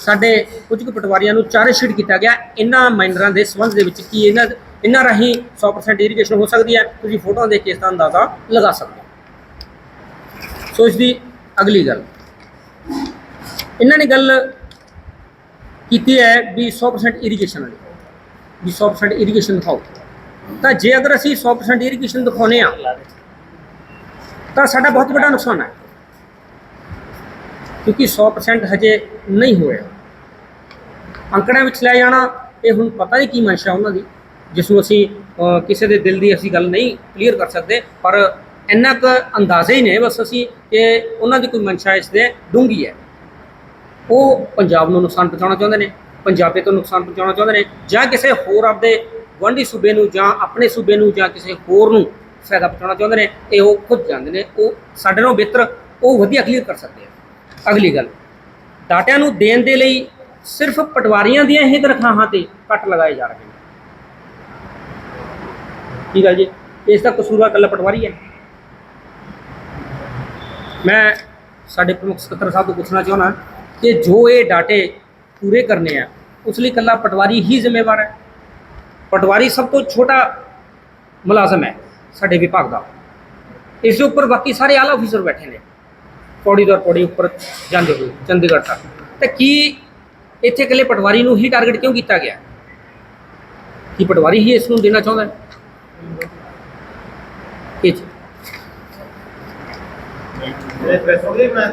ਸਾਡੇ ਕੁਝ ਕੁ ਪਟਵਾਰੀਆਂ ਨੂੰ ਚਾਰਜਸ਼ੀਟ ਕੀਤਾ ਗਿਆ। ਇਹਨਾਂ ਮਾਈਨਰਾਂ ਦੇ ਸੰਬੰਧ ਦੇ ਵਿੱਚ ਕੀ ਇਹਨਾਂ ਇਹਨਾਂ ਰਾਹੀਂ 100% ਇਰੀਗੇਸ਼ਨ ਹੋ ਸਕਦੀ ਹੈ? ਤੁਸੀਂ ਫੋਟੋਆਂ ਦੇਖ ਕੇ ਇਸ ਦਾ ਅੰਦਾਜ਼ਾ ਲਗਾ ਸਕਦੇ ਹੋ। ਸੋ ਇਸ ਦੀ ਅਗਲੀ ਗੱਲ। ਇਹਨਾਂ ਨੇ ਗੱਲ ਕੀਤੀ ਹੈ ਵੀ 100% ਇਰੀਗੇਸ਼ਨ ਵਾਲੀ। ਵੀ 100% ਇਰੀਗੇਸ਼ਨ ਦਿਖਾਓ। ਤਾਂ ਜੇ ਅਗਰ ਅਸੀਂ 100% ਇਰੀਗੇਸ਼ਨ ਦਿਖਾਉਨੇ ਆ ਤਾਂ ਸਾਡਾ ਬਹੁਤ ਵੱਡਾ ਨੁਕਸਾਨ ਹੈ। ਕਿਉਂਕਿ 100% ਹਜੇ ਨਹੀਂ ਹੋਇਆ। ਅੰਕੜਿਆਂ ਵਿੱਚ ਲੈ ਜਾਣਾ, ਇਹ ਹੁਣ ਪਤਾ ਨਹੀਂ ਕੀ ਮਨਸ਼ਾ ਉਹਨਾਂ ਦੀ ਜਿਸ ਨੂੰ ਅਸੀਂ ਕਿਸੇ ਦੇ ਦਿਲ ਦੀ ਅਸੀਂ ਗੱਲ ਨਹੀਂ ਕਲੀਅਰ ਕਰ ਸਕਦੇ, ਪਰ ਇੰਨਾ ਕੁ ਅੰਦਾਜ਼ੇ ਹੀ ਨੇ, ਬਸ ਅਸੀਂ ਕਿ ਉਹਨਾਂ ਦੀ ਕੋਈ ਮਨਸ਼ਾ ਇਸ ਦੇ ਡੂੰਘੀ ਹੈ। ਉਹ ਪੰਜਾਬ ਨੂੰ ਨੁਕਸਾਨ ਪਹੁੰਚਾਉਣਾ ਚਾਹੁੰਦੇ ਨੇ, ਪੰਜਾਬੀ ਤੋਂ ਨੁਕਸਾਨ ਪਹੁੰਚਾਉਣਾ ਚਾਹੁੰਦੇ ਨੇ, ਜਾਂ ਕਿਸੇ ਹੋਰ ਆਪਦੇ ਗੁਆਂਢੀ ਸੂਬੇ ਨੂੰ, ਜਾਂ ਆਪਣੇ ਸੂਬੇ ਨੂੰ, ਜਾਂ ਕਿਸੇ ਹੋਰ ਨੂੰ ਫਾਇਦਾ ਪਹੁੰਚਾਉਣਾ ਚਾਹੁੰਦੇ ਨੇ, ਇਹ ਉਹ ਖੁਦ ਜਾਣਦੇ ਨੇ, ਉਹ ਸਾਡੇ ਨਾਲੋਂ ਬਿਹਤਰ, ਉਹ ਵਧੀਆ ਕਲੀਅਰ ਕਰ ਸਕਦੇ ਆ। ਅਗਲੀ ਗੱਲ, ਡਾਟਿਆਂ ਨੂੰ ਦੇਣ ਦੇ ਲਈ ਸਿਰਫ ਪਟਵਾਰੀਆਂ ਦੀਆਂ ਹੀ ਤਨਖਾਹਾਂ ਤੇ ਕੱਟ ਲਗਾਏ ਜਾ ਰਹੇ ਨੇ ਕੀ ਗੱਲ ਜੀ? ਇਸ ਦਾ ਕਸੂਰਵਾਰ ਇਕੱਲਾ ਪਟਵਾਰੀ ਹੈ। ਮੈਂ ਸਾਡੇ ਪ੍ਰਮੁੱਖ ਸਕੱਤਰ ਸਾਹਿਬ ਤੋਂ ਪੁੱਛਣਾ ਚਾਹੁੰਦਾ ਕਿ ਜੋ ਇਹ ਡਾਟੇ ਪੂਰੇ ਕਰਨੇ ਆ, ਉਸ ਲਈ ਇਕੱਲਾ ਪਟਵਾਰੀ ਹੀ ਜ਼ਿੰਮੇਵਾਰ ਹੈ? ਪਟਵਾਰੀ ਸਭ ਤੋਂ ਛੋਟਾ ਮੁਲਾਜ਼ਮ ਹੈ ਸਾਡੇ ਵਿਭਾਗ ਦਾ। ਇਸ ਦੇ ਉੱਪਰ ਬਾਕੀ ਸਾਰੇ ਆਲਾ ਅਫੀਸਰ ਬੈਠੇ ਨੇ। ਪੌੜੀ ਦਰ ਪੌੜੀ ਉੱਪਰ ਜਾਂਦੇ ਹੋਏ, ਚੰਡੀਗੜ੍ਹ ਤੱਕ। ਤਾਂ ਕੀ ਇੱਥੇ ਇਕੱਲੇ ਪਟਵਾਰੀ ਨੂੰ ਹੀ ਟਾਰਗੇਟ ਕਿਉਂ ਕੀਤਾ ਗਿਆ? ਕੀ ਪਟਵਾਰੀ ਹੀ ਇਸ ਨੂੰ ਦੇਣਾ ਚਾਹੁੰਦਾ ਹੈ? ਇਹ ਪ੍ਰੈਸ ਹੋ ਗਈ ਮੈਂ?